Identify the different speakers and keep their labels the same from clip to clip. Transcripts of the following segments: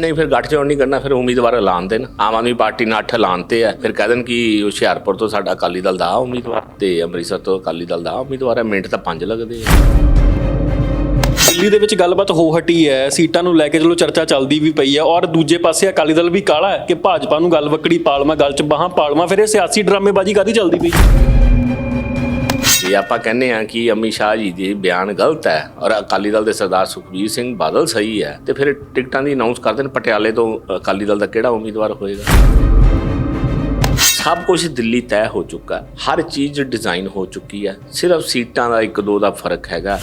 Speaker 1: ਨਹੀਂ, ਫਿਰ ਗੱਠਜੋੜ ਨਹੀਂ ਕਰਨਾ, ਫਿਰ ਉਮੀਦਵਾਰ ਐਲਾਨ ਦੇਣ। ਆਮ ਆਦਮੀ ਪਾਰਟੀ ਨੇ ਅੱਠ ਐਲਾਨਤੇ ਆ ਫਿਰ ਕਹਿ ਦੇਣ ਕਿ ਹੁਸ਼ਿਆਰਪੁਰ ਤੋਂ ਸਾਡਾ ਅਕਾਲੀ ਦਲ ਦਾ ਆਹ ਉਮੀਦਵਾਰ ਤੇ ਅੰਮ੍ਰਿਤਸਰ ਤੋਂ ਅਕਾਲੀ ਦਲ ਦਾ ਉਮੀਦਵਾਰ ਹੈ। ਮਿੰਟ ਤਾਂ ਪੰਜ ਲੱਗਦੇ ਆ।
Speaker 2: ਦਿੱਲੀ ਦੇ ਵਿੱਚ ਗੱਲਬਾਤ ਹੋ ਹਟੀ ਹੈ। ਸੀਟਾਂ ਨੂੰ ਲੈ ਕੇ ਚਲੋ ਚਰਚਾ ਚੱਲਦੀ ਵੀ ਪਈ ਹੈ ਔਰ ਦੂਜੇ ਪਾਸੇ ਅਕਾਲੀ ਦਲ ਵੀ ਕਾਲਾ ਹੈ ਕਿ ਭਾਜਪਾ ਨੂੰ ਗੱਲ ਵਕੜੀ ਪਾਲਮਾ, ਗੱਲ 'ਚ ਬਾਹਾਂ ਪਾਲਮਾ ਫਿਰ ਇਹ ਸਿਆਸੀ ਡਰਾਮੇਬਾਜ਼ੀ ਕਾਦੀ ਚੱਲਦੀ ਪਈ?
Speaker 1: ਜੇ, ਆਪਾਂ ਕਹਿੰਦੇ ਆ ਕਿ ਅਮਿਤ ਸ਼ਾਹ ਜੀ ਦੇ ਬਿਆਨ ਗਲਤ ਹੈ ਔਰ ਅਕਾਲੀ ਦਲ ਦੇ ਸਰਦਾਰ ਸੁਖਬੀਰ ਸਿੰਘ ਬਾਦਲ ਸਹੀ ਹੈ ਤੇ ਫਿਰ ਟਿਕਟਾਂ ਦੀ ਅਨਾਉਂਸ ਕਰ ਦੇਣ, ਪਟਿਆਲੇ ਤੋਂ ਅਕਾਲੀ ਦਲ ਦਾ ਕਿਹੜਾ ਉਮੀਦਵਾਰ ਹੋਏਗਾ? ਸਭ ਕੁਝ ਦਿੱਲੀ ਤੈਅ ਹੋ ਚੁੱਕਾ ਹਰ ਚੀਜ਼ ਡਿਜ਼ਾਈਨ ਹੋ ਚੁੱਕੀ ਹੈ, ਸਿਰਫ ਸੀਟਾਂ ਦਾ ਇੱਕ ਦੋ ਦਾ ਫ਼ਰਕ ਹੈਗਾ।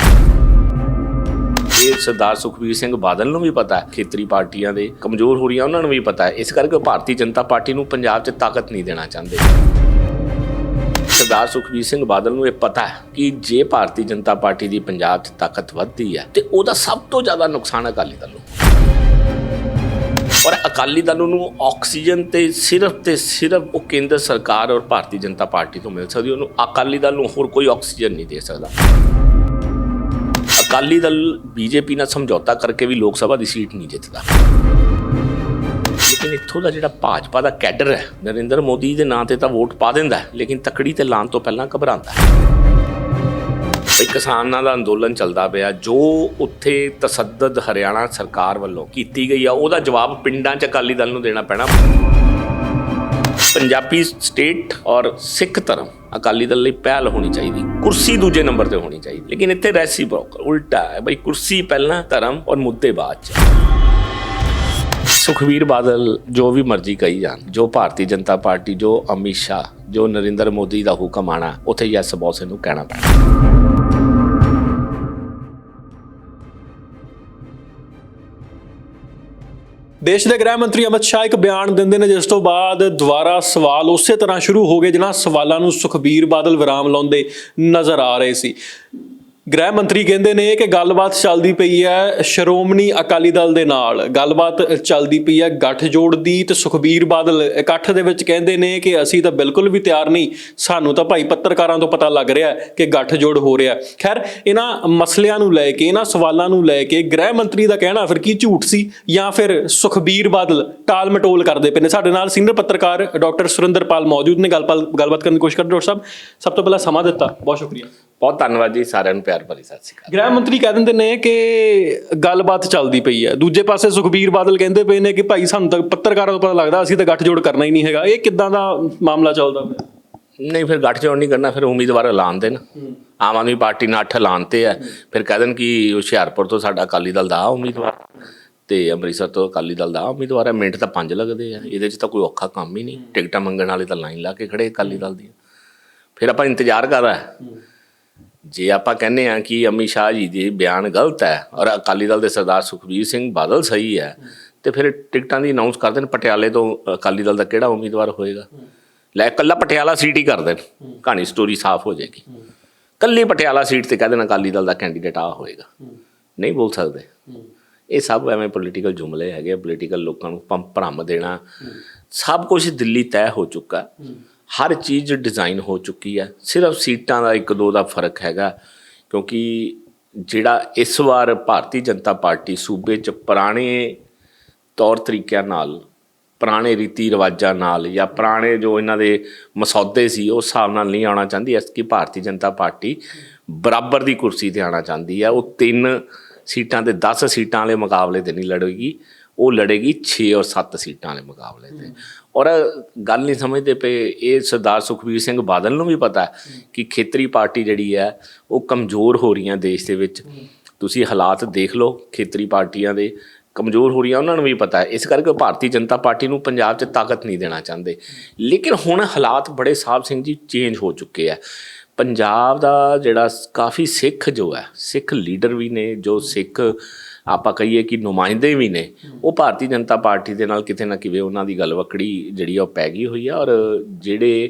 Speaker 1: ਇਹ ਸਰਦਾਰ ਸੁਖਬੀਰ ਸਿੰਘ ਬਾਦਲ ਨੂੰ ਵੀ ਪਤਾ ਹੈ, ਖੇਤਰੀ ਪਾਰਟੀਆਂ ਦੇ ਕਮਜ਼ੋਰ ਹੋ ਰਹੀਆਂ ਉਹਨਾਂ ਨੂੰ ਵੀ ਪਤਾ ਹੈ, ਇਸ ਕਰਕੇ ਉਹ ਭਾਰਤੀ ਜਨਤਾ ਪਾਰਟੀ ਨੂੰ ਪੰਜਾਬ 'ਚ ਤਾਕਤ ਨਹੀਂ ਦੇਣਾ ਚਾਹੁੰਦੇ। ਸਰਦਾਰ ਸੁਖਬੀਰ ਸਿੰਘ ਬਾਦਲ ਨੂੰ ਇਹ ਪਤਾ ਹੈ ਕਿ ਜੇ ਭਾਰਤੀ ਜਨਤਾ ਪਾਰਟੀ ਦੀ ਪੰਜਾਬ 'ਚ ਤਾਕਤ ਵੱਧਦੀ ਹੈ ਤੇ ਉਹਦਾ ਸਭ ਤੋਂ ਜ਼ਿਆਦਾ ਨੁਕਸਾਨ ਅਕਾਲੀ ਦਲ ਨੂੰ। ਔਰ ਅਕਾਲੀ ਦਲ ਨੂੰ ਆਕਸੀਜਨ ਤੇ ਸਿਰਫ ਤੇ ਸਿਰਫ ਉਹ ਕੇਂਦਰ ਸਰਕਾਰ ਔਰ ਭਾਰਤੀ ਜਨਤਾ ਪਾਰਟੀ ਤੋਂ ਮਿਲ ਸਕਦੀ ਉਹਨੂੰ ਅਕਾਲੀ ਦਲ ਨੂੰ ਹੋਰ ਕੋਈ ਆਕਸੀਜਨ ਨਹੀਂ ਦੇ ਸਕਦਾ। ਅਕਾਲੀ ਦਲ ਬੀਜੇਪੀ ਨਾਲ ਸਮਝੌਤਾ ਕਰਕੇ ਵੀ ਲੋਕ ਸਭਾ ਦੀ ਸੀਟ ਨਹੀਂ ਜਿੱਤਦਾ। ਲੇਕਿਨ ਇੱਥੋਂ ਦਾ ਜਿਹੜਾ ਭਾਜਪਾ ਦਾ ਕੈਡਰ ਹੈ ਨਰਿੰਦਰ ਮੋਦੀ ਦੇ ਨਾਂ ਤੇ ਤਾਂ ਵੋਟ ਪਾ ਦਿੰਦਾ ਹੈ, ਲੇਕਿਨ ਤਕੜੀ ਤੇ ਲਾਣ ਤੋਂ ਪਹਿਲਾਂ ਘਬਰਾਉਂਦਾ ਹੈ। ਬਈ ਕਿਸਾਨਾਂ ਦਾ ਅੰਦੋਲਨ ਚੱਲਦਾ ਪਿਆ ਜੋ ਉੱਥੇ ਤਸੱਦਦ ਹਰਿਆਣਾ ਸਰਕਾਰ ਵੱਲੋਂ ਕੀਤੀ ਗਈ ਆ ਉਹਦਾ ਜਵਾਬ ਪਿੰਡਾਂ 'ਚ ਅਕਾਲੀ ਦਲ ਨੂੰ ਦੇਣਾ ਪੈਣਾ। ਪੰਜਾਬੀ ਸਟੇਟ ਔਰ ਸਿੱਖ ਧਰਮ ਅਕਾਲੀ ਦਲ ਲਈ ਪਹਿਲ ਹੋਣੀ ਚਾਹੀਦੀ ਕੁਰਸੀ ਦੂਜੇ ਨੰਬਰ ਤੇ ਹੋਣੀ ਚਾਹੀਦੀ ਲੇਕਿਨ ਇੱਥੇ ਰੈਸੀਪ੍ਰੋਕਲ ਉਲਟਾ ਹੈ ਬਈ ਕੁਰਸੀ ਪਹਿਲਾਂ ਧਰਮ ਔਰ ਮੁੱਦੇ ਬਾਅਦ 'ਚ। ਸੁਖਵੀਰ ਬਾਦਲ ਜੋ ਵੀ ਮਰਜ਼ੀ ਕਹੀ ਜਾਣ, ਜੋ ਭਾਰਤੀ ਜਨਤਾ ਪਾਰਟੀ, ਜੋ ਅਮਿਤ ਸ਼ਾਹ, ਜੋ ਨਰਿੰਦਰ ਮੋਦੀ ਦਾ ਹੁਕਮ ਆਣਾ, ਉੱਥੇ ਯੈਸ ਬੌਸ ਨੂੰ ਕਹਿਣਾ ਪੈਣਾ।
Speaker 2: ਦੇਸ਼ ਦੇ ਗ੍ਰਹਿ ਮੰਤਰੀ ਅਮਿਤ ਸ਼ਾਹ ਇੱਕ ਬਿਆਨ ਦਿੰਦੇ ਨੇ, ਜਿਸ ਤੋਂ ਬਾਅਦ ਦੁਬਾਰਾ ਸਵਾਲ ਉਸੇ ਤਰ੍ਹਾਂ ਸ਼ੁਰੂ ਹੋ ਗਏ, ਜਿਨ੍ਹਾਂ ਸਵਾਲਾਂ ਨੂੰ ਸੁਖਬੀਰ ਬਾਦਲ ਵਿਰਾਮ ਲਾਉਂਦੇ ਨਜ਼ਰ ਆ ਰਹੇ ਸੀ। ਗ੍ਰਹਿ ਮੰਤਰੀ ਕਹਿੰਦੇ ਨੇ ਕਿ ਗੱਲਬਾਤ ਚੱਲਦੀ ਪਈ ਹੈ ਸ਼੍ਰੋਮਣੀ ਅਕਾਲੀ ਦਲ ਦੇ ਨਾਲ। ਗੱਲਬਾਤ ਚੱਲਦੀ ਪਈ ਹੈ ਗੱਠਜੋੜ ਦੀ ਤੇ ਸੁਖਬੀਰ ਬਾਦਲ ਇਕੱਠ ਦੇ ਵਿੱਚ ਕਹਿੰਦੇ ਨੇ ਕਿ ਅਸੀਂ ਤਾਂ ਬਿਲਕੁਲ ਵੀ ਤਿਆਰ ਨਹੀਂ। ਸਾਨੂੰ ਤਾਂ ਭਾਈ ਪੱਤਰਕਾਰਾਂ ਤੋਂ ਪਤਾ ਲੱਗ ਰਿਹਾ ਕਿ ਗੱਠਜੋੜ ਹੋ ਰਿਹਾ ਖੈਰ, ਇਹਨਾਂ ਮਸਲਿਆਂ ਨੂੰ ਲੈ ਕੇ, ਇਹਨਾਂ ਸਵਾਲਾਂ ਨੂੰ ਲੈ ਕੇ ਗ੍ਰਹਿ ਮੰਤਰੀ ਦਾ ਕਹਿਣਾ ਫਿਰ ਕੀ ਝੂਠ ਸੀ ਜਾਂ ਫਿਰ ਸੁਖਬੀਰ ਬਾਦਲ ਟਾਲ ਮਟੋਲ ਕਰਦੇ ਪਏ ਨੇ? ਸਾਡੇ ਨਾਲ ਸੀਨੀਅਰ ਪੱਤਰਕਾਰ ਡਾਕਟਰ ਸੁਰਿੰਦਰਪਾਲ ਮੌਜੂਦ ਨੇ। ਗੱਲਬਾਤ ਗੱਲਬਾਤ ਕਰਨ ਦੀ ਕੋਸ਼ਿਸ਼ ਕਰਦੇ ਡਾਕਟਰ ਸਾਹਿਬ। ਸਭ ਤੋਂ ਪਹਿਲਾਂ ਸਮਾਂ ਦਿੱਤਾ। ਬਹੁਤ ਸ਼ੁਕਰੀਆ।
Speaker 1: ਬਹੁਤ ਧੰਨਵਾਦ ਜੀ ਸਾਰਿਆਂ ਨੂੰ ਪਿਆਰ ਭਰੀ ਸਤਿ ਸ਼੍ਰੀ ਅਕਾਲ।
Speaker 2: ਗ੍ਰਹਿ ਮੰਤਰੀ ਕਹਿ ਦਿੰਦੇ ਨੇ ਕਿ ਗੱਲਬਾਤ ਚੱਲਦੀ ਪਈ ਹੈ। ਦੂਜੇ ਪਾਸੇ ਸੁਖਬੀਰ ਬਾਦਲ ਕਹਿੰਦੇ ਪਏ ਨੇ ਕਿ ਭਾਈ ਸਾਨੂੰ ਤਾਂ ਪੱਤਰਕਾਰਾਂ ਤੋਂ ਪਤਾ ਲੱਗਦਾ ਅਸੀਂ ਤਾਂ ਗੱਠਜੋੜ ਕਰਨਾ ਹੀ ਨਹੀਂ ਹੈਗਾ। ਇਹ ਕਿੱਦਾਂ ਦਾ ਮਾਮਲਾ ਚੱਲਦਾ ਪਿਆ?
Speaker 1: ਨਹੀਂ ਫਿਰ ਗੱਠਜੋੜ ਨਹੀਂ ਕਰਨਾ ਫਿਰ ਉਮੀਦਵਾਰ ਐਲਾਨ ਦੇਣ। ਆਮ ਆਦਮੀ ਪਾਰਟੀ ਨੇ ਅੱਠ ਐਲਾਨਤੇ ਆ ਫਿਰ ਕਹਿ ਦੇਣ ਕਿ ਹੁਸ਼ਿਆਰਪੁਰ ਤੋਂ ਸਾਡਾ ਅਕਾਲੀ ਦਲ ਦਾ ਉਮੀਦਵਾਰ ਤੇ ਅੰਮ੍ਰਿਤਸਰ ਤੋਂ ਅਕਾਲੀ ਦਲ ਦਾ ਉਮੀਦਵਾਰ ਹੈ। ਮਿੰਟ ਤਾਂ ਪੰਜ ਲੱਗਦੇ ਆ। ਇਹਦੇ 'ਚ ਤਾਂ ਕੋਈ ਔਖਾ ਕੰਮ ਹੀ ਨਹੀਂ। ਟਿਕਟਾਂ ਮੰਗਣ ਵਾਲੇ ਤਾਂ ਲਾਈਨ ਲਾ ਕੇ ਖੜੇ ਅਕਾਲੀ ਦਲ ਦੀਆਂ। ਫਿਰ ਆਪਾਂ ਇੰਤਜ਼ਾਰ ਕਰ ਰਹਾ ਜੇ ਆਪਾਂ ਕਹਿੰਦੇ ਆ ਕਿ ਅਮਿਤ ਸ਼ਾਹ ਜੀ ਦੇ ਬਿਆਨ ਗਲਤ ਹੈ ਔਰ ਅਕਾਲੀ ਦਲ ਦੇ ਸਰਦਾਰ ਸੁਖਬੀਰ ਸਿੰਘ ਬਾਦਲ ਸਹੀ ਹੈ, ਤੇ ਫਿਰ ਟਿਕਟਾਂ ਦੀ ਅਨਾਉਂਸ ਕਰਦੇ ਨੇ ਪਟਿਆਲੇ ਤੋਂ ਅਕਾਲੀ ਦਲ ਦਾ ਕਿਹੜਾ ਉਮੀਦਵਾਰ ਹੋਏਗਾ? ਲੈ ਕੱਲਾ ਪਟਿਆਲਾ ਸੀਟ ਹੀ ਕਰ ਦੇਣ, ਕਹਾਣੀ ਸਟੋਰੀ ਸਾਫ਼ ਹੋ ਜਾਏਗੀ। ਕੱਲੀ ਪਟਿਆਲਾ ਸੀਟ ਤੇ ਕਹਿ ਦੇਣ ਅਕਾਲੀ ਦਲ ਦਾ ਕੈਂਡੀਡੇਟ ਆ ਹੋਏਗਾ। ਨਹੀਂ ਬੋਲ ਸਕਦੇ। ਇਹ ਸਭ ਐਵੇਂ ਪੋਲੀਟੀਕਲ ਜੁਮਲੇ ਹੈਗੇ ਪੋਲੀਟੀਕਲ ਲੋਕਾਂ ਨੂੰ ਪੰਪ ਭਰਮ ਦੇਣਾ। ਸਭ ਕੁਝ ਦਿੱਲੀ ਤੈਅ ਹੋ ਚੁੱਕਾ। ਹਰ ਚੀਜ਼ ਡਿਜ਼ਾਈਨ ਹੋ ਚੁੱਕੀ ਹੈ। ਸਿਰਫ ਸੀਟਾਂ ਦਾ ਇੱਕ ਦੋ ਦਾ ਫ਼ਰਕ ਹੈਗਾ, ਕਿਉਂਕਿ ਜਿਹੜਾ ਇਸ ਵਾਰ ਭਾਰਤੀ ਜਨਤਾ ਪਾਰਟੀ ਸੂਬੇ 'ਚ ਪੁਰਾਣੇ ਤੌਰ ਤਰੀਕਿਆਂ ਨਾਲ, ਪੁਰਾਣੇ ਰੀਤੀ ਰਿਵਾਜਾਂ ਨਾਲ ਜਾਂ ਪੁਰਾਣੇ ਜੋ ਇਹਨਾਂ ਦੇ ਮਸੌਦੇ ਸੀ ਉਸ ਹਿਸਾਬ ਨਾਲ ਨਹੀਂ ਆਉਣਾ ਚਾਹੁੰਦੀ, ਇਸ ਕਿ ਭਾਰਤੀ ਜਨਤਾ ਪਾਰਟੀ ਬਰਾਬਰ ਦੀ ਕੁਰਸੀ ਤੇ ਆਉਣਾ ਚਾਹੁੰਦੀ ਹੈ। ਉਹ ਤਿੰਨ ਸੀਟਾਂ ਤੇ 10 ਸੀਟਾਂ ਵਾਲੇ ਮੁਕਾਬਲੇ ਤੇ ਨਹੀਂ ਲੜੇਗੀ। ਉਹ ਲੜੇਗੀ 6 ਔਰ 7 ਸੀਟਾਂ ਵਾਲੇ ਮੁਕਾਬਲੇ ਤੇ। ਔਰ ਗੱਲ ਨਹੀਂ ਸਮਝਦੇ ਪਏ, ਇਹ ਸਰਦਾਰ ਸੁਖਬੀਰ ਸਿੰਘ ਬਾਦਲ ਨੂੰ ਵੀ ਪਤਾ ਕਿ ਖੇਤਰੀ ਪਾਰਟੀ ਜਿਹੜੀ ਹੈ, ਉਹ ਕਮਜ਼ੋਰ ਹੋ ਰਹੀਆਂ ਦੇਸ਼ ਦੇ ਵਿੱਚ। ਤੁਸੀਂ ਹਾਲਾਤ ਦੇਖ ਲਓ ਖੇਤਰੀ ਪਾਰਟੀਆਂ ਦੇ, ਕਮਜ਼ੋਰ ਹੋ ਰਹੀਆਂ ਉਹਨਾਂ ਨੂੰ ਵੀ ਪਤਾ ਹੈ। ਇਸ ਕਰਕੇ ਭਾਰਤੀ ਜਨਤਾ ਪਾਰਟੀ ਨੂੰ ਪੰਜਾਬ 'ਚ ਤਾਕਤ ਨਹੀਂ ਦੇਣਾ ਚਾਹੁੰਦੇ। ਲੇਕਿਨ ਹੁਣ ਹਾਲਾਤ ਬੜੇ ਸਾਹਿਬ ਸਿੰਘ ਜੀ ਚੇਂਜ ਹੋ ਚੁੱਕੇ ਆ ਪੰਜਾਬ ਦਾ ਜਿਹੜਾ ਕਾਫੀ ਸਿੱਖ ਜੋ ਹੈ, ਸਿੱਖ ਲੀਡਰ ਵੀ ਨੇ, ਜੋ ਸਿੱਖ ਆਪਾਂ ਕਹੀਏ ਕਿ ਨੁਮਾਇੰਦੇ ਵੀ ਨੇ, ਉਹ ਭਾਰਤੀ ਜਨਤਾ ਪਾਰਟੀ ਦੇ ਨਾਲ ਕਿਤੇ ਨਾ ਕਿਤੇ ਉਹਨਾਂ ਦੀ ਗਲਵਕੜੀ ਜਿਹੜੀ ਆ ਉਹ ਪੈ ਗਈ ਹੋਈ ਆ ਔਰ ਜਿਹੜੇ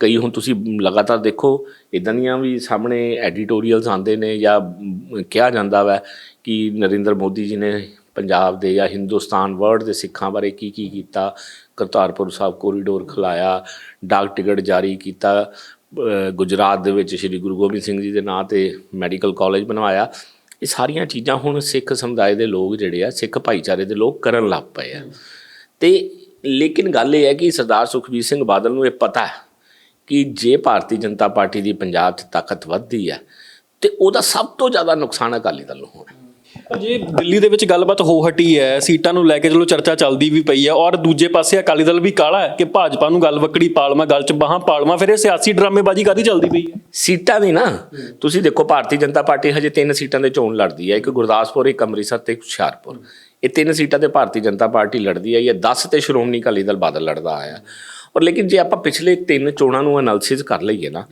Speaker 1: ਕਈ ਹੁਣ ਤੁਸੀਂ ਲਗਾਤਾਰ ਦੇਖੋ ਇਦਾਂ ਦੀਆਂ ਵੀ ਸਾਹਮਣੇ ਐਡੀਟੋਰੀਅਲਸ ਆਉਂਦੇ ਨੇ ਜਾਂ ਕਿਹਾ ਜਾਂਦਾ ਵਾ ਕਿ ਨਰਿੰਦਰ ਮੋਦੀ ਜੀ ਨੇ ਪੰਜਾਬ ਦੇ ਜਾਂ ਹਿੰਦੁਸਤਾਨ ਵਰਲਡ ਦੇ ਸਿੱਖਾਂ ਬਾਰੇ ਕੀ ਕੀ ਕੀਤਾ, ਕਰਤਾਰਪੁਰ ਸਾਹਿਬ ਕੋਰੀਡੋਰ ਖੁਲਾਇਆ, ਡਾਕ ਟਿਕਟ ਜਾਰੀ ਕੀਤਾ ਗੁਜਰਾਤ ਦੇ ਵਿੱਚ ਸ੍ਰੀ ਗੁਰੂ ਗੋਬਿੰਦ ਸਿੰਘ ਜੀ ਦੇ ਨਾਂ ਤੇ ਮੈਡੀਕਲ ਕਾਲਜ ਬਣਵਾਇਆ। ਇਹ ਸਾਰੀਆਂ ਚੀਜ਼ਾਂ ਹੁਣ ਸਿੱਖ ਸਮੁਦਾਇ ਦੇ ਲੋਕ ਜਿਹੜੇ ਆ, ਸਿੱਖ ਭਾਈਚਾਰੇ ਦੇ ਲੋਕ ਕਰਨ ਲੱਗ ਪਏ ਆ। ਤੇ ਲੇਕਿਨ ਗੱਲ ਇਹ ਹੈ ਕਿ ਸਰਦਾਰ ਸੁਖਬੀਰ ਸਿੰਘ ਬਾਦਲ ਨੂੰ ਇਹ ਪਤਾ ਹੈ ਕਿ ਜੇ ਭਾਰਤੀ ਜਨਤਾ ਪਾਰਟੀ ਦੀ ਪੰਜਾਬ 'ਚ ਤਾਕਤ ਵੱਧਦੀ ਹੈ, ਤੇ ਉਹਦਾ ਸਭ ਤੋਂ ਜ਼ਿਆਦਾ ਨੁਕਸਾਨ ਅਕਾਲੀ ਦਲ ਨੂੰ ਹੋਣਾ।
Speaker 2: ਜੇ, ਦਿੱਲੀ ਦੇ ਵਿੱਚ ਗੱਲਬਾਤ ਹੋ ਹਟੀ ਹੈ, ਸੀਟਾਂ ਨੂੰ ਲੈ ਕੇ ਚਲੋ ਚਰਚਾ ਚੱਲਦੀ ਵੀ ਪਈ ਹੈ ਔਰ ਦੂਜੇ ਪਾਸੇ ਅਕਾਲੀ ਦਲ ਵੀ ਕਾਲਾ ਹੈ ਕਿ ਭਾਜਪਾ ਨੂੰ ਗੱਲ ਵਕੜੀ ਪਾਲਮਾ ਗੱਲ 'ਚ ਬਾਹਾਂ ਪਾਲਮਾ ਫਿਰ ਇਹ ਸਿਆਸੀ ਡਰਾਮੇਬਾਜ਼ੀ ਕਾਦੀ ਚੱਲਦੀ ਪਈ ਹੈ?
Speaker 1: ਸੀਟਾਂ ਦੀ ਨਾ, ਤੁਸੀਂ ਦੇਖੋ, ਭਾਰਤੀ ਜਨਤਾ ਪਾਰਟੀ ਹਜੇ ਤਿੰਨ ਸੀਟਾਂ ਦੇ ਚੋਣ ਲੜਦੀ ਹੈ, ਇੱਕ ਗੁਰਦਾਸਪੁਰ, ਇੱਕ ਅੰਮ੍ਰਿਤਸਰ ਤੇ ਇੱਕ ਹੁਸ਼ਿਆਰਪੁਰ। ਇਹ ਤਿੰਨ ਸੀਟਾਂ ਤੇ ਭਾਰਤੀ ਜਨਤਾ ਪਾਰਟੀ ਲੜਦੀ ਹੈ, ਇਹ 10 ਤੇ ਸ਼੍ਰੋਮਣੀ ਅਕਾਲੀ ਦਲ ਬਾਦਲ ਲੜਦਾ ਆਇਆ। ਔਰ ਲੇਕਿਨ ਜੇ ਆਪਾਂ ਪਿਛਲੇ ਤਿੰਨ ਚੋਣਾਂ ਨੂੰ ਐਨਾਲਿਸਿਸ ਕਰ ਲਈਏ ਨਾ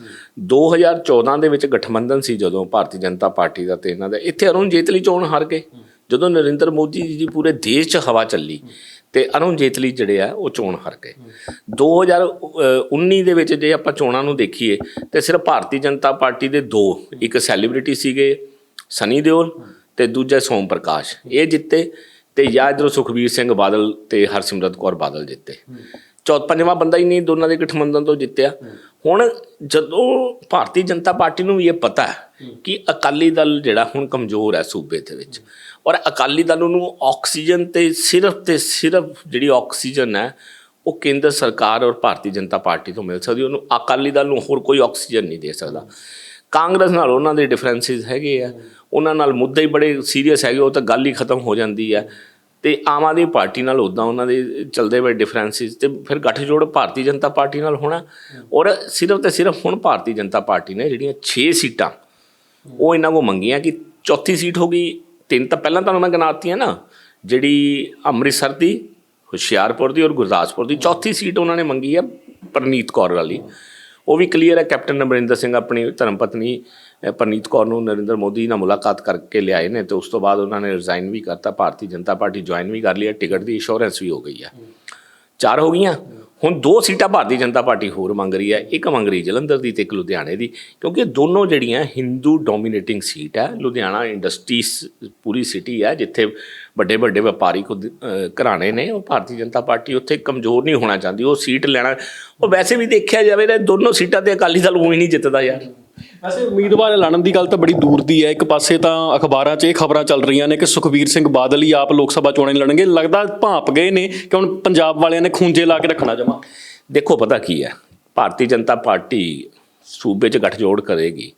Speaker 1: 2014 ਦੇ ਵਿੱਚ ਗਠਬੰਧਨ ਸੀ ਜਦੋਂ ਭਾਰਤੀ ਜਨਤਾ ਪਾਰਟੀ ਦਾ ਤੇ ਇਹਨਾਂ ਦਾ, ਇੱਥੇ ਅਰੁਣ ਜੇਤਲੀ ਚੋਣ ਹਾਰ ਗਏ। ਜਦੋਂ ਨਰਿੰਦਰ ਮੋਦੀ ਜੀ ਪੂਰੇ ਦੇਸ਼ 'ਚ ਹਵਾ ਚੱਲੀ ਤੇ ਅਰੁਣ ਜੇਤਲੀ ਜਿਹੜੇ ਆ, ਉਹ ਚੋਣ ਹਾਰ ਗਏ। 2019 ਦੇ ਵਿੱਚ ਜੇ ਆਪਾਂ ਚੋਣਾਂ ਨੂੰ ਦੇਖੀਏ ਤੇ ਸਿਰਫ ਭਾਰਤੀ ਜਨਤਾ ਪਾਰਟੀ ਦੇ ਦੋ, ਇੱਕ ਸੈਲੀਬ੍ਰਿਟੀ ਸੀਗੇ, ਸਨੀ ਦਿਓਲ ਤੇ ਦੂਜਾ ਸੋਮ ਪ੍ਰਕਾਸ਼। ਇਹ ਜਿੱਤੇ ਤੇ ਜਾਂ ਇੱਧਰੋਂ ਸੁਖਬੀਰ ਸਿੰਘ ਬਾਦਲ ਤੇ ਹਰਸਿਮਰਤ ਕੌਰ ਬਾਦਲ ਜਿੱਤੇ। ਚੌਥ ਪੰਜਵਾਂ ਬੰਦਾ ਹੀ ਨਹੀਂ ਦੋਨਾਂ ਦੇ ਗਠਬੰਧਨ ਤੋਂ ਜਿੱਤਿਆ। ਹੁਣ ਜਦੋਂ ਭਾਰਤੀ ਜਨਤਾ ਪਾਰਟੀ ਨੂੰ ਵੀ ਇਹ ਪਤਾ ਹੈ ਕਿ ਅਕਾਲੀ ਦਲ ਜਿਹੜਾ ਹੁਣ ਕਮਜ਼ੋਰ ਹੈ ਸੂਬੇ ਦੇ ਵਿੱਚ ਔਰ ਅਕਾਲੀ ਦਲ ਨੂੰ ਆਕਸੀਜਨ ਤੇ ਸਿਰਫ ਤੇ ਸਿਰਫ ਜਿਹੜੀ ਆਕਸੀਜਨ ਹੈ ਉਹ ਕੇਂਦਰ ਸਰਕਾਰ ਔਰ ਭਾਰਤੀ ਜਨਤਾ ਪਾਰਟੀ ਤੋਂ ਮਿਲ ਸਕਦੀ ਉਹਨੂੰ ਅਕਾਲੀ ਦਲ ਨੂੰ ਹੋਰ ਕੋਈ ਆਕਸੀਜਨ ਨਹੀਂ ਦੇ ਸਕਦਾ। ਕਾਂਗਰਸ ਨਾਲ ਉਹਨਾਂ ਦੇ ਡਿਫਰੈਂਸਿਸ ਹੈਗੇ ਆ। ਉਹਨਾਂ ਨਾਲ ਮੁੱਦੇ ਹੀ ਬੜੇ ਸੀਰੀਅਸ ਹੈਗੇ ਉਹ ਤਾਂ ਗੱਲ ਹੀ ਖਤਮ ਹੋ ਜਾਂਦੀ ਹੈ। ਤੇ ਆਮ ਆਦਮੀ ਪਾਰਟੀ ਨਾਲ ਉਦਾਂ ਉਹਨਾਂ ਦੇ ਚੱਲਦੇ ਹੋਏ ਡਿਫਰੈਂਸਿਸ ਤੇ ਫਿਰ ਗੱਠਜੋੜ ਭਾਰਤੀ ਜਨਤਾ ਪਾਰਟੀ ਨਾਲ ਹੋਣਾ। ਔਰ ਸਿਰਫ ਤੇ ਸਿਰਫ ਹੁਣ ਭਾਰਤੀ ਜਨਤਾ ਪਾਰਟੀ ਨੇ ਜਿਹੜੀਆਂ 6 ਸੀਟਾਂ, ਉਹ ਇਹਨਾਂ ਕੋ ਮੰਗੀਆਂ ਕਿ ਚੌਥੀ ਸੀਟ ਹੋ ਗਈ। ਤਿੰਨ ਤਾਂ ਪਹਿਲਾਂ ਤੁਹਾਨੂੰ ਮੈਂ ਗਿਣਾਤੀਆਂ ਨਾ, ਜਿਹੜੀ ਅੰਮ੍ਰਿਤਸਰ ਦੀ, ਹੁਸ਼ਿਆਰਪੁਰ ਦੀ ਔਰ ਗੁਰਦਾਸਪੁਰ ਦੀ ਚੌਥੀ ਸੀਟ ਉਹਨਾਂ ਨੇ ਮੰਗੀ ਹੈ ਪਰਨੀਤ ਕੌਰ ਵਾਲੀ। ਉਹ ਵੀ ਕਲੀਅਰ ਹੈ, ਕੈਪਟਨ ਅਮਰਿੰਦਰ ਸਿੰਘ ਆਪਣੀ ਧਰਮ ਪਤਨੀ ਪਰਨੀਤ ਕੌਰ ਨੂੰ ਨਰਿੰਦਰ ਮੋਦੀ ਨਾਲ ਮੁਲਾਕਾਤ ਕਰਕੇ ਲਿਆਏ ਨੇ ਤੇ ਉਸ ਤੋਂ ਬਾਅਦ ਉਹਨਾਂ ਨੇ ਰਿਜ਼ਾਈਨ ਵੀ ਕਰਤਾ, ਭਾਰਤੀ ਜਨਤਾ ਪਾਰਟੀ ਜੁਆਇਨ ਵੀ ਕਰ ਲਈ ਹੈ ਟਿਕਟ ਦੀ ਇੰਸ਼ੋਰੈਂਸ ਵੀ ਹੋ ਗਈ ਹੈ। ਚਾਰ ਹੋ ਗਈਆਂ। ਹੁਣ ਦੋ ਸੀਟਾਂ ਭਾਰਤੀ ਜਨਤਾ ਪਾਰਟੀ ਹੋਰ ਮੰਗ ਰਹੀ ਹੈ, ਇੱਕ ਮੰਗ ਰਹੀ ਜਲੰਧਰ ਦੀ ਤੇ ਇੱਕ ਲੁਧਿਆਣੇ ਦੀ, ਕਿਉਂਕਿ ਦੋਨੋਂ ਜਿਹੜੀਆਂ ਹਿੰਦੂ ਡੋਮੀਨੇਟਿੰਗ ਸੀਟ ਹੈ, ਲੁਧਿਆਣਾ ਇੰਡਸਟਰੀਜ਼ ਪੂਰੀ ਸਿਟੀ ਹੈ, ਜਿੱਥੇ ਵੱਡੇ ਵੱਡੇ ਵਪਾਰੀ ਖੁਦ ਘਰਾਣੇ ਨੇ, ਉਹ ਭਾਰਤੀ ਜਨਤਾ ਪਾਰਟੀ ਉੱਥੇ ਕਮਜ਼ੋਰ ਨਹੀਂ ਹੋਣਾ ਚਾਹੁੰਦੀ, ਉਹ ਸੀਟ ਲੈਣਾ, ਉਹ ਵੈਸੇ ਵੀ ਦੇਖਿਆ ਜਾਵੇ ਤਾਂ ਦੋਨੋਂ ਸੀਟਾਂ ਤੇ ਅਕਾਲੀ ਦਲ ਉਹੀ ਨਹੀਂ ਜਿੱਤਦਾ ਯਾਰ।
Speaker 2: ਵੈਸੇ ਉਮੀਦਵਾਰ ਐਲਾਨਣ ਦੀ ਗੱਲ ਤਾਂ ਬੜੀ ਦੂਰ ਦੀ ਹੈ। ਇੱਕ ਪਾਸੇ ਤਾਂ ਅਖਬਾਰਾਂ 'ਚ ਇਹ ਖਬਰਾਂ ਚੱਲ ਰਹੀਆਂ ਨੇ ਕਿ ਸੁਖਬੀਰ ਸਿੰਘ ਬਾਦਲ ਹੀ ਆਪ ਲੋਕ ਸਭਾ ਚੋਣਾਂ ਲੜਨਗੇ। ਲੱਗਦਾ ਭਾਂਪ ਗਏ ਨੇ ਕਿ ਹੁਣ ਪੰਜਾਬ ਵਾਲਿਆਂ ਨੇ ਖੂੰਜੇ ਲਾ ਕੇ ਰੱਖਣਾ ਜਮਾ।
Speaker 1: ਦੇਖੋ, ਪਤਾ ਕੀ ਹੈ? ਭਾਰਤੀ ਜਨਤਾ ਪਾਰਟੀ ਸੂਬੇ 'ਚ ਗੱਠਜੋੜ ਕਰੇਗੀ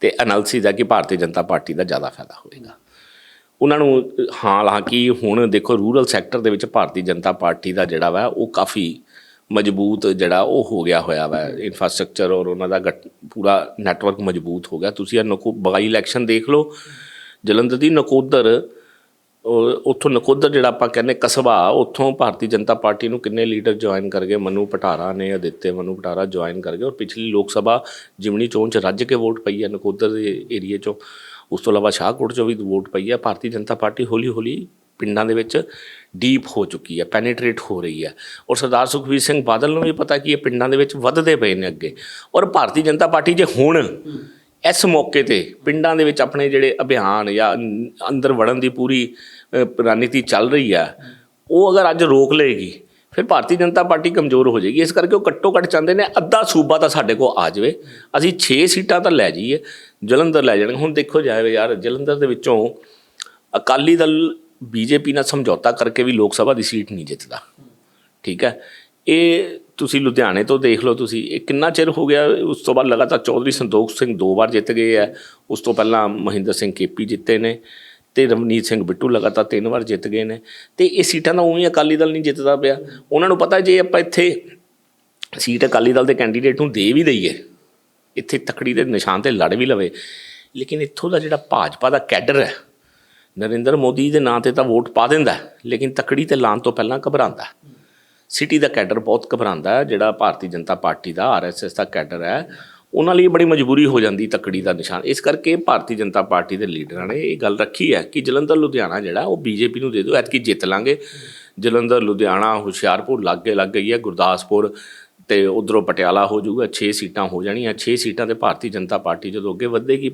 Speaker 1: ਤੇ ਐਨਾਲਿਸਿਸ ਹੈ ਕਿ ਭਾਰਤੀ ਜਨਤਾ ਪਾਰਟੀ ਦਾ ਜ਼ਿਆਦਾ ਫਾਇਦਾ ਹੋਵੇਗਾ ਉਹਨਾਂ ਨੂੰ ਹਾਲਾਂਕਿ ਹੁਣ ਦੇਖੋ, ਰੂਰਲ ਸੈਕਟਰ ਦੇ ਵਿੱਚ ਭਾਰਤੀ ਜਨਤਾ ਪਾਰਟੀ ਦਾ ਜਿਹੜਾ ਵਾ, ਉਹ ਕਾਫੀ ਮਜ਼ਬੂਤ ਜਿਹੜਾ ਉਹ ਹੋ ਗਿਆ ਹੋਇਆ ਵਾ ਇਨਫਰਾਸਟ੍ਰਕਚਰ ਔਰ ਉਹਨਾਂ ਦਾ ਗੱਟ- ਪੂਰਾ ਨੈਟਵਰਕ ਮਜ਼ਬੂਤ ਹੋ ਗਿਆ। ਤੁਸੀਂ ਇਹ ਨਕੋ ਬਾਈ ਇਲੈਕਸ਼ਨ ਦੇਖ ਲਓ। ਜਲੰਧਰ ਦੀ ਨਕੋਦਰ ਉਹ ਉੱਥੋਂ ਨਕੋਦਰ ਜਿਹੜਾ ਆਪਾਂ ਕਹਿੰਦੇ ਕਸਬਾ, ਉੱਥੋਂ ਭਾਰਤੀ ਜਨਤਾ ਪਾਰਟੀ ਨੂੰ ਕਿੰਨੇ ਲੀਡਰ ਜੁਆਇਨ ਕਰ ਗਏ ਮਨੂ ਪਟਾਰਾ ਨੇ, ਅਦਿੱਤੇ ਮਨੂ ਪਟਾਰਾ ਜੁਆਇਨ ਕਰ ਗਏ ਔਰ ਪਿਛਲੀ ਲੋਕ ਸਭਾ ਜਿਮਣੀ ਚੋਣ ਚ ਰੱਜ ਕੇ ਵੋਟ ਪਈ ਹੈ ਨਕੋਦਰ ਦੇ ਏਰੀਏ ਚੋਂ, ਉਸ ਤੋਂ ਇਲਾਵਾ ਸ਼ਾਹਕੋਟ ਚੋਂ ਵੀ ਵੋਟ ਪਈ ਹੈ। ਭਾਰਤੀ ਜਨਤਾ ਪਾਰਟੀ ਹੌਲੀ ਹੌਲੀ ਪਿੰਡਾਂ ਦੇ ਵਿੱਚ ਡੀਪ ਹੋ ਚੁੱਕੀ ਹੈ ਪੈਨੀਟ੍ਰੇਟ ਹੋ ਰਹੀ ਹੈ। ਔਰ ਸਰਦਾਰ ਸੁਖਬੀਰ ਸਿੰਘ ਬਾਦਲ ਨੂੰ ਵੀ ਪਤਾ ਕਿ ਇਹ ਪਿੰਡਾਂ ਦੇ ਵਿੱਚ ਵੱਧਦੇ ਪਏ ਨੇ ਅੱਗੇ। ਔਰ ਭਾਰਤੀ ਜਨਤਾ ਪਾਰਟੀ ਜੇ ਹੁਣ ਇਸ ਮੌਕੇ ਤੇ ਪਿੰਡਾਂ ਦੇ ਵਿੱਚ ਆਪਣੇ ਜਿਹੜੇ ਅਭਿਆਨ ਜਾਂ ਅੰਦਰ ਵੜਨ ਦੀ ਪੂਰੀ ਰਣਨੀਤੀ ਚੱਲ ਰਹੀ ਹੈ, ਉਹ ਅਗਰ ਅੱਜ ਰੋਕ ਲਏਗੀ, ਫਿਰ ਭਾਰਤੀ ਜਨਤਾ ਪਾਰਟੀ ਕਮਜ਼ੋਰ ਹੋ ਜਾਏਗੀ। ਇਸ ਕਰਕੇ ਉਹ ਘੱਟੋ ਘੱਟ ਚਾਹੁੰਦੇ ਨੇ ਅੱਧਾ ਸੂਬਾ ਤਾਂ ਸਾਡੇ ਕੋਲ ਆ ਜਾਵੇ। ਅਸੀਂ 6 ਸੀਟਾਂ ਤਾਂ ਲੈ ਜਾਈਏ, ਜਲੰਧਰ ਲੈ ਜਾਣਗੇ। ਹੁਣ ਦੇਖੋ ਜਾਵੇ ਯਾਰ, ਜਲੰਧਰ ਦੇ ਵਿੱਚੋਂ ਅਕਾਲੀ ਦਲ ਬੀਜੇਪੀ ਨਾਲ ਸਮਝੌਤਾ ਕਰਕੇ ਵੀ ਲੋਕ ਸਭਾ ਦੀ ਸੀਟ ਨਹੀਂ ਜਿੱਤਦਾ। ਠੀਕ ਹੈ? ਇਹ ਤੁਸੀਂ ਲੁਧਿਆਣੇ ਤੋਂ ਦੇਖ ਲਓ ਤੁਸੀਂ, ਇਹ ਕਿੰਨਾ ਚਿਰ ਹੋ ਗਿਆ? ਉਸ ਤੋਂ ਬਾਅਦ ਲਗਾਤਾਰ ਚੌਧਰੀ ਸੰਤੋਖ ਸਿੰਘ ਦੋ ਵਾਰ ਜਿੱਤ ਗਏ ਆ ਉਸ ਤੋਂ ਪਹਿਲਾਂ ਮਹਿੰਦਰ ਸਿੰਘ ਕੇਪੀ ਜਿੱਤੇ ਨੇ ਤੇ ਰਵਨੀਤ ਸਿੰਘ ਬਿੱਟੂ ਲਗਾਤਾਰ ਤਿੰਨ ਵਾਰ ਜਿੱਤ ਗਏ ਨੇ। ਤੇ ਇਹ ਸੀਟਾਂ ਤਾਂ ਉਵੇਂ ਅਕਾਲੀ ਦਲ ਨਹੀਂ ਜਿੱਤਦਾ ਪਿਆ। ਉਹਨਾਂ ਨੂੰ ਪਤਾ ਜੇ ਆਪਾਂ ਇੱਥੇ ਸੀਟ ਅਕਾਲੀ ਦਲ ਦੇ ਕੈਂਡੀਡੇਟ ਨੂੰ ਦੇ ਵੀ ਦਈਏ, ਇੱਥੇ ਤਕੜੀ ਦੇ ਨਿਸ਼ਾਨ ਤੇ ਲੜ ਵੀ ਲਵੇ। ਲੇਕਿਨ ਇੱਥੋਂ ਦਾ ਜਿਹੜਾ ਭਾਜਪਾ ਦਾ ਕੈਡਰ ਹੈ ਨਰਿੰਦਰ ਮੋਦੀ ਦੇ ਨਾਂ ਤੇ ਤਾਂ ਵੋਟ ਪਾ ਦਿੰਦਾ ਲੇਕਿਨ ਤਕੜੀ ਤੇ ਲਾਣ ਤੋਂ ਪਹਿਲਾਂ ਘਬਰਾਉਂਦਾ ਸਿਟੀ ਦਾ ਕੈਡਰ ਬਹੁਤ ਘਬਰਾਉਂਦਾ ਜਿਹੜਾ ਭਾਰਤੀ ਜਨਤਾ ਪਾਰਟੀ ਦਾ ਆਰਐਸਐਸ ਦਾ ਕੈਡਰ ਹੈ। ਉਹਨਾਂ ਲਈ ਬੜੀ ਮਜਬੂਰੀ ਹੋ ਜਾਂਦੀ ਤਕੜੀ ਦਾ ਨਿਸ਼ਾਨ। ਇਸ ਕਰਕੇ ਭਾਰਤੀ ਜਨਤਾ ਪਾਰਟੀ ਦੇ ਲੀਡਰਾਂ ਨੇ ਇਹ ਗੱਲ ਰੱਖੀ ਹੈ ਕਿ ਜਲੰਧਰ, ਲੁਧਿਆਣਾ ਜਿਹੜਾ, ਉਹ ਬੀਜੇਪੀ ਨੂੰ ਦੇ ਦਿਓ, ਐਤਕੀ ਜਿੱਤ ਲਾਂਗੇ। ਜਲੰਧਰ, ਲੁਧਿਆਣਾ, ਹੁਸ਼ਿਆਰਪੁਰ ਲੱਗੇ ਲੱਗ ਗਈ ਹੈ, ਗੁਰਦਾਸਪੁਰ ਤੇ ਉਧਰੋਂ ਪਟਿਆਲਾ ਹੋ ਜਾਊਗਾ 6 ਸੀਟਾਂ ਹੋ ਜਾਣੀਆਂ। 6 ਸੀਟਾਂ ਤੇ ਭਾਰਤੀ ਜਨਤਾ ਪਾਰਟੀ ਜਦੋਂ ਅੱਗੇ ਵਧੇਗੀ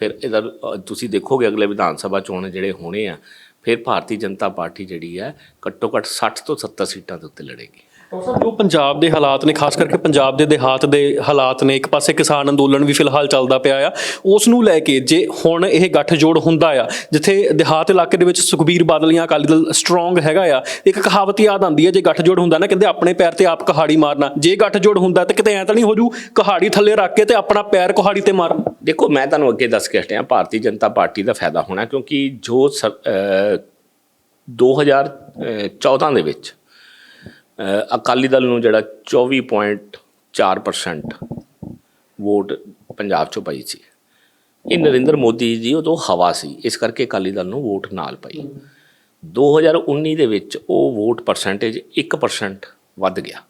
Speaker 1: ਫਿਰ ਇਹਦਾ ਤੁਸੀਂ ਦੇਖੋਗੇ ਅਗਲੇ ਵਿਧਾਨ ਸਭਾ ਚੋਣ ਜਿਹੜੇ ਹੋਣੇ ਆ, ਫਿਰ ਭਾਰਤੀ ਜਨਤਾ ਪਾਰਟੀ ਜਿਹੜੀ ਹੈ ਘੱਟੋ ਘੱਟ 60 ਤੋਂ 70 ਸੀਟਾਂ ਦੇ ਉੱਤੇ ਲੜੇਗੀ।
Speaker 2: ਜੋ ਪੰਜਾਬ ਦੇ ਹਾਲਾਤ ਨੇ, ਖਾਸ ਕਰਕੇ ਪੰਜਾਬ ਦੇ ਦੇਹਾਤ ਦੇ ਹਾਲਾਤ ਨੇ, ਇੱਕ ਪਾਸੇ ਕਿਸਾਨ ਅੰਦੋਲਨ ਵੀ ਫਿਲਹਾਲ ਚੱਲਦਾ ਪਿਆ ਆ। ਉਸ ਨੂੰ ਲੈ ਕੇ ਜੇ ਹੁਣ ਇਹ ਗੱਠਜੋੜ ਹੁੰਦਾ ਆ, ਜਿੱਥੇ ਦੇਹਾਤ ਇਲਾਕੇ ਦੇ ਵਿੱਚ ਸੁਖਬੀਰ ਬਾਦਲ ਜਾਂ ਅਕਾਲੀ ਦਲ ਸਟਰੋਂਗ ਹੈਗਾ ਆ, ਇੱਕ ਕਹਾਵਤ ਯਾਦ ਆਉਂਦੀ ਹੈ ਜੇ ਗੱਠਜੋੜ ਹੁੰਦਾ ਨਾ, ਕਹਿੰਦੇ ਆਪਣੇ ਪੈਰ ਤੇ ਆਪ ਕਹਾੜੀ ਮਾਰਨਾ। ਜੇ ਗੱਠਜੋੜ ਹੁੰਦਾ ਤਾਂ ਕਿਤੇ ਐ ਤਾਂ ਨਹੀਂ ਹੋ ਜੂ, ਕਹਾੜੀ ਥੱਲੇ ਰੱਖ ਕੇ ਤੇ ਆਪਣਾ ਪੈਰ ਕੁਹਾੜੀ ਤੇ ਮਾਰ।
Speaker 1: ਦੇਖੋ, ਮੈਂ ਤੁਹਾਨੂੰ ਅੱਗੇ ਦੱਸ ਕੇ ਹਟਿਆ, ਭਾਰਤੀ ਜਨਤਾ ਪਾਰਟੀ ਦਾ ਫਾਇਦਾ ਹੋਣਾ, ਕਿਉਂਕਿ ਜੋ ਸ- ਅਹ 2014 ਦੇ ਵਿੱਚ ਅਕਾਲੀ ਦਲ ਨੂੰ ਜਿਹੜਾ 24.4% ਵੋਟ ਪੰਜਾਬ ਚੋਂ ਪਈ ਸੀ। ਇਹ ਨਰਿੰਦਰ ਮੋਦੀ ਜੀ ਉਦੋਂ ਹਵਾ ਸੀ, ਇਸ ਕਰਕੇ ਅਕਾਲੀ ਦਲ ਨੂੰ ਵੋਟ ਨਾਲ ਪਈ। 2019 ਦੇ ਵਿੱਚ ਉਹ ਵੋਟ ਪਰਸੈਂਟੇਜ 1% ਵੱਧ ਗਿਆ।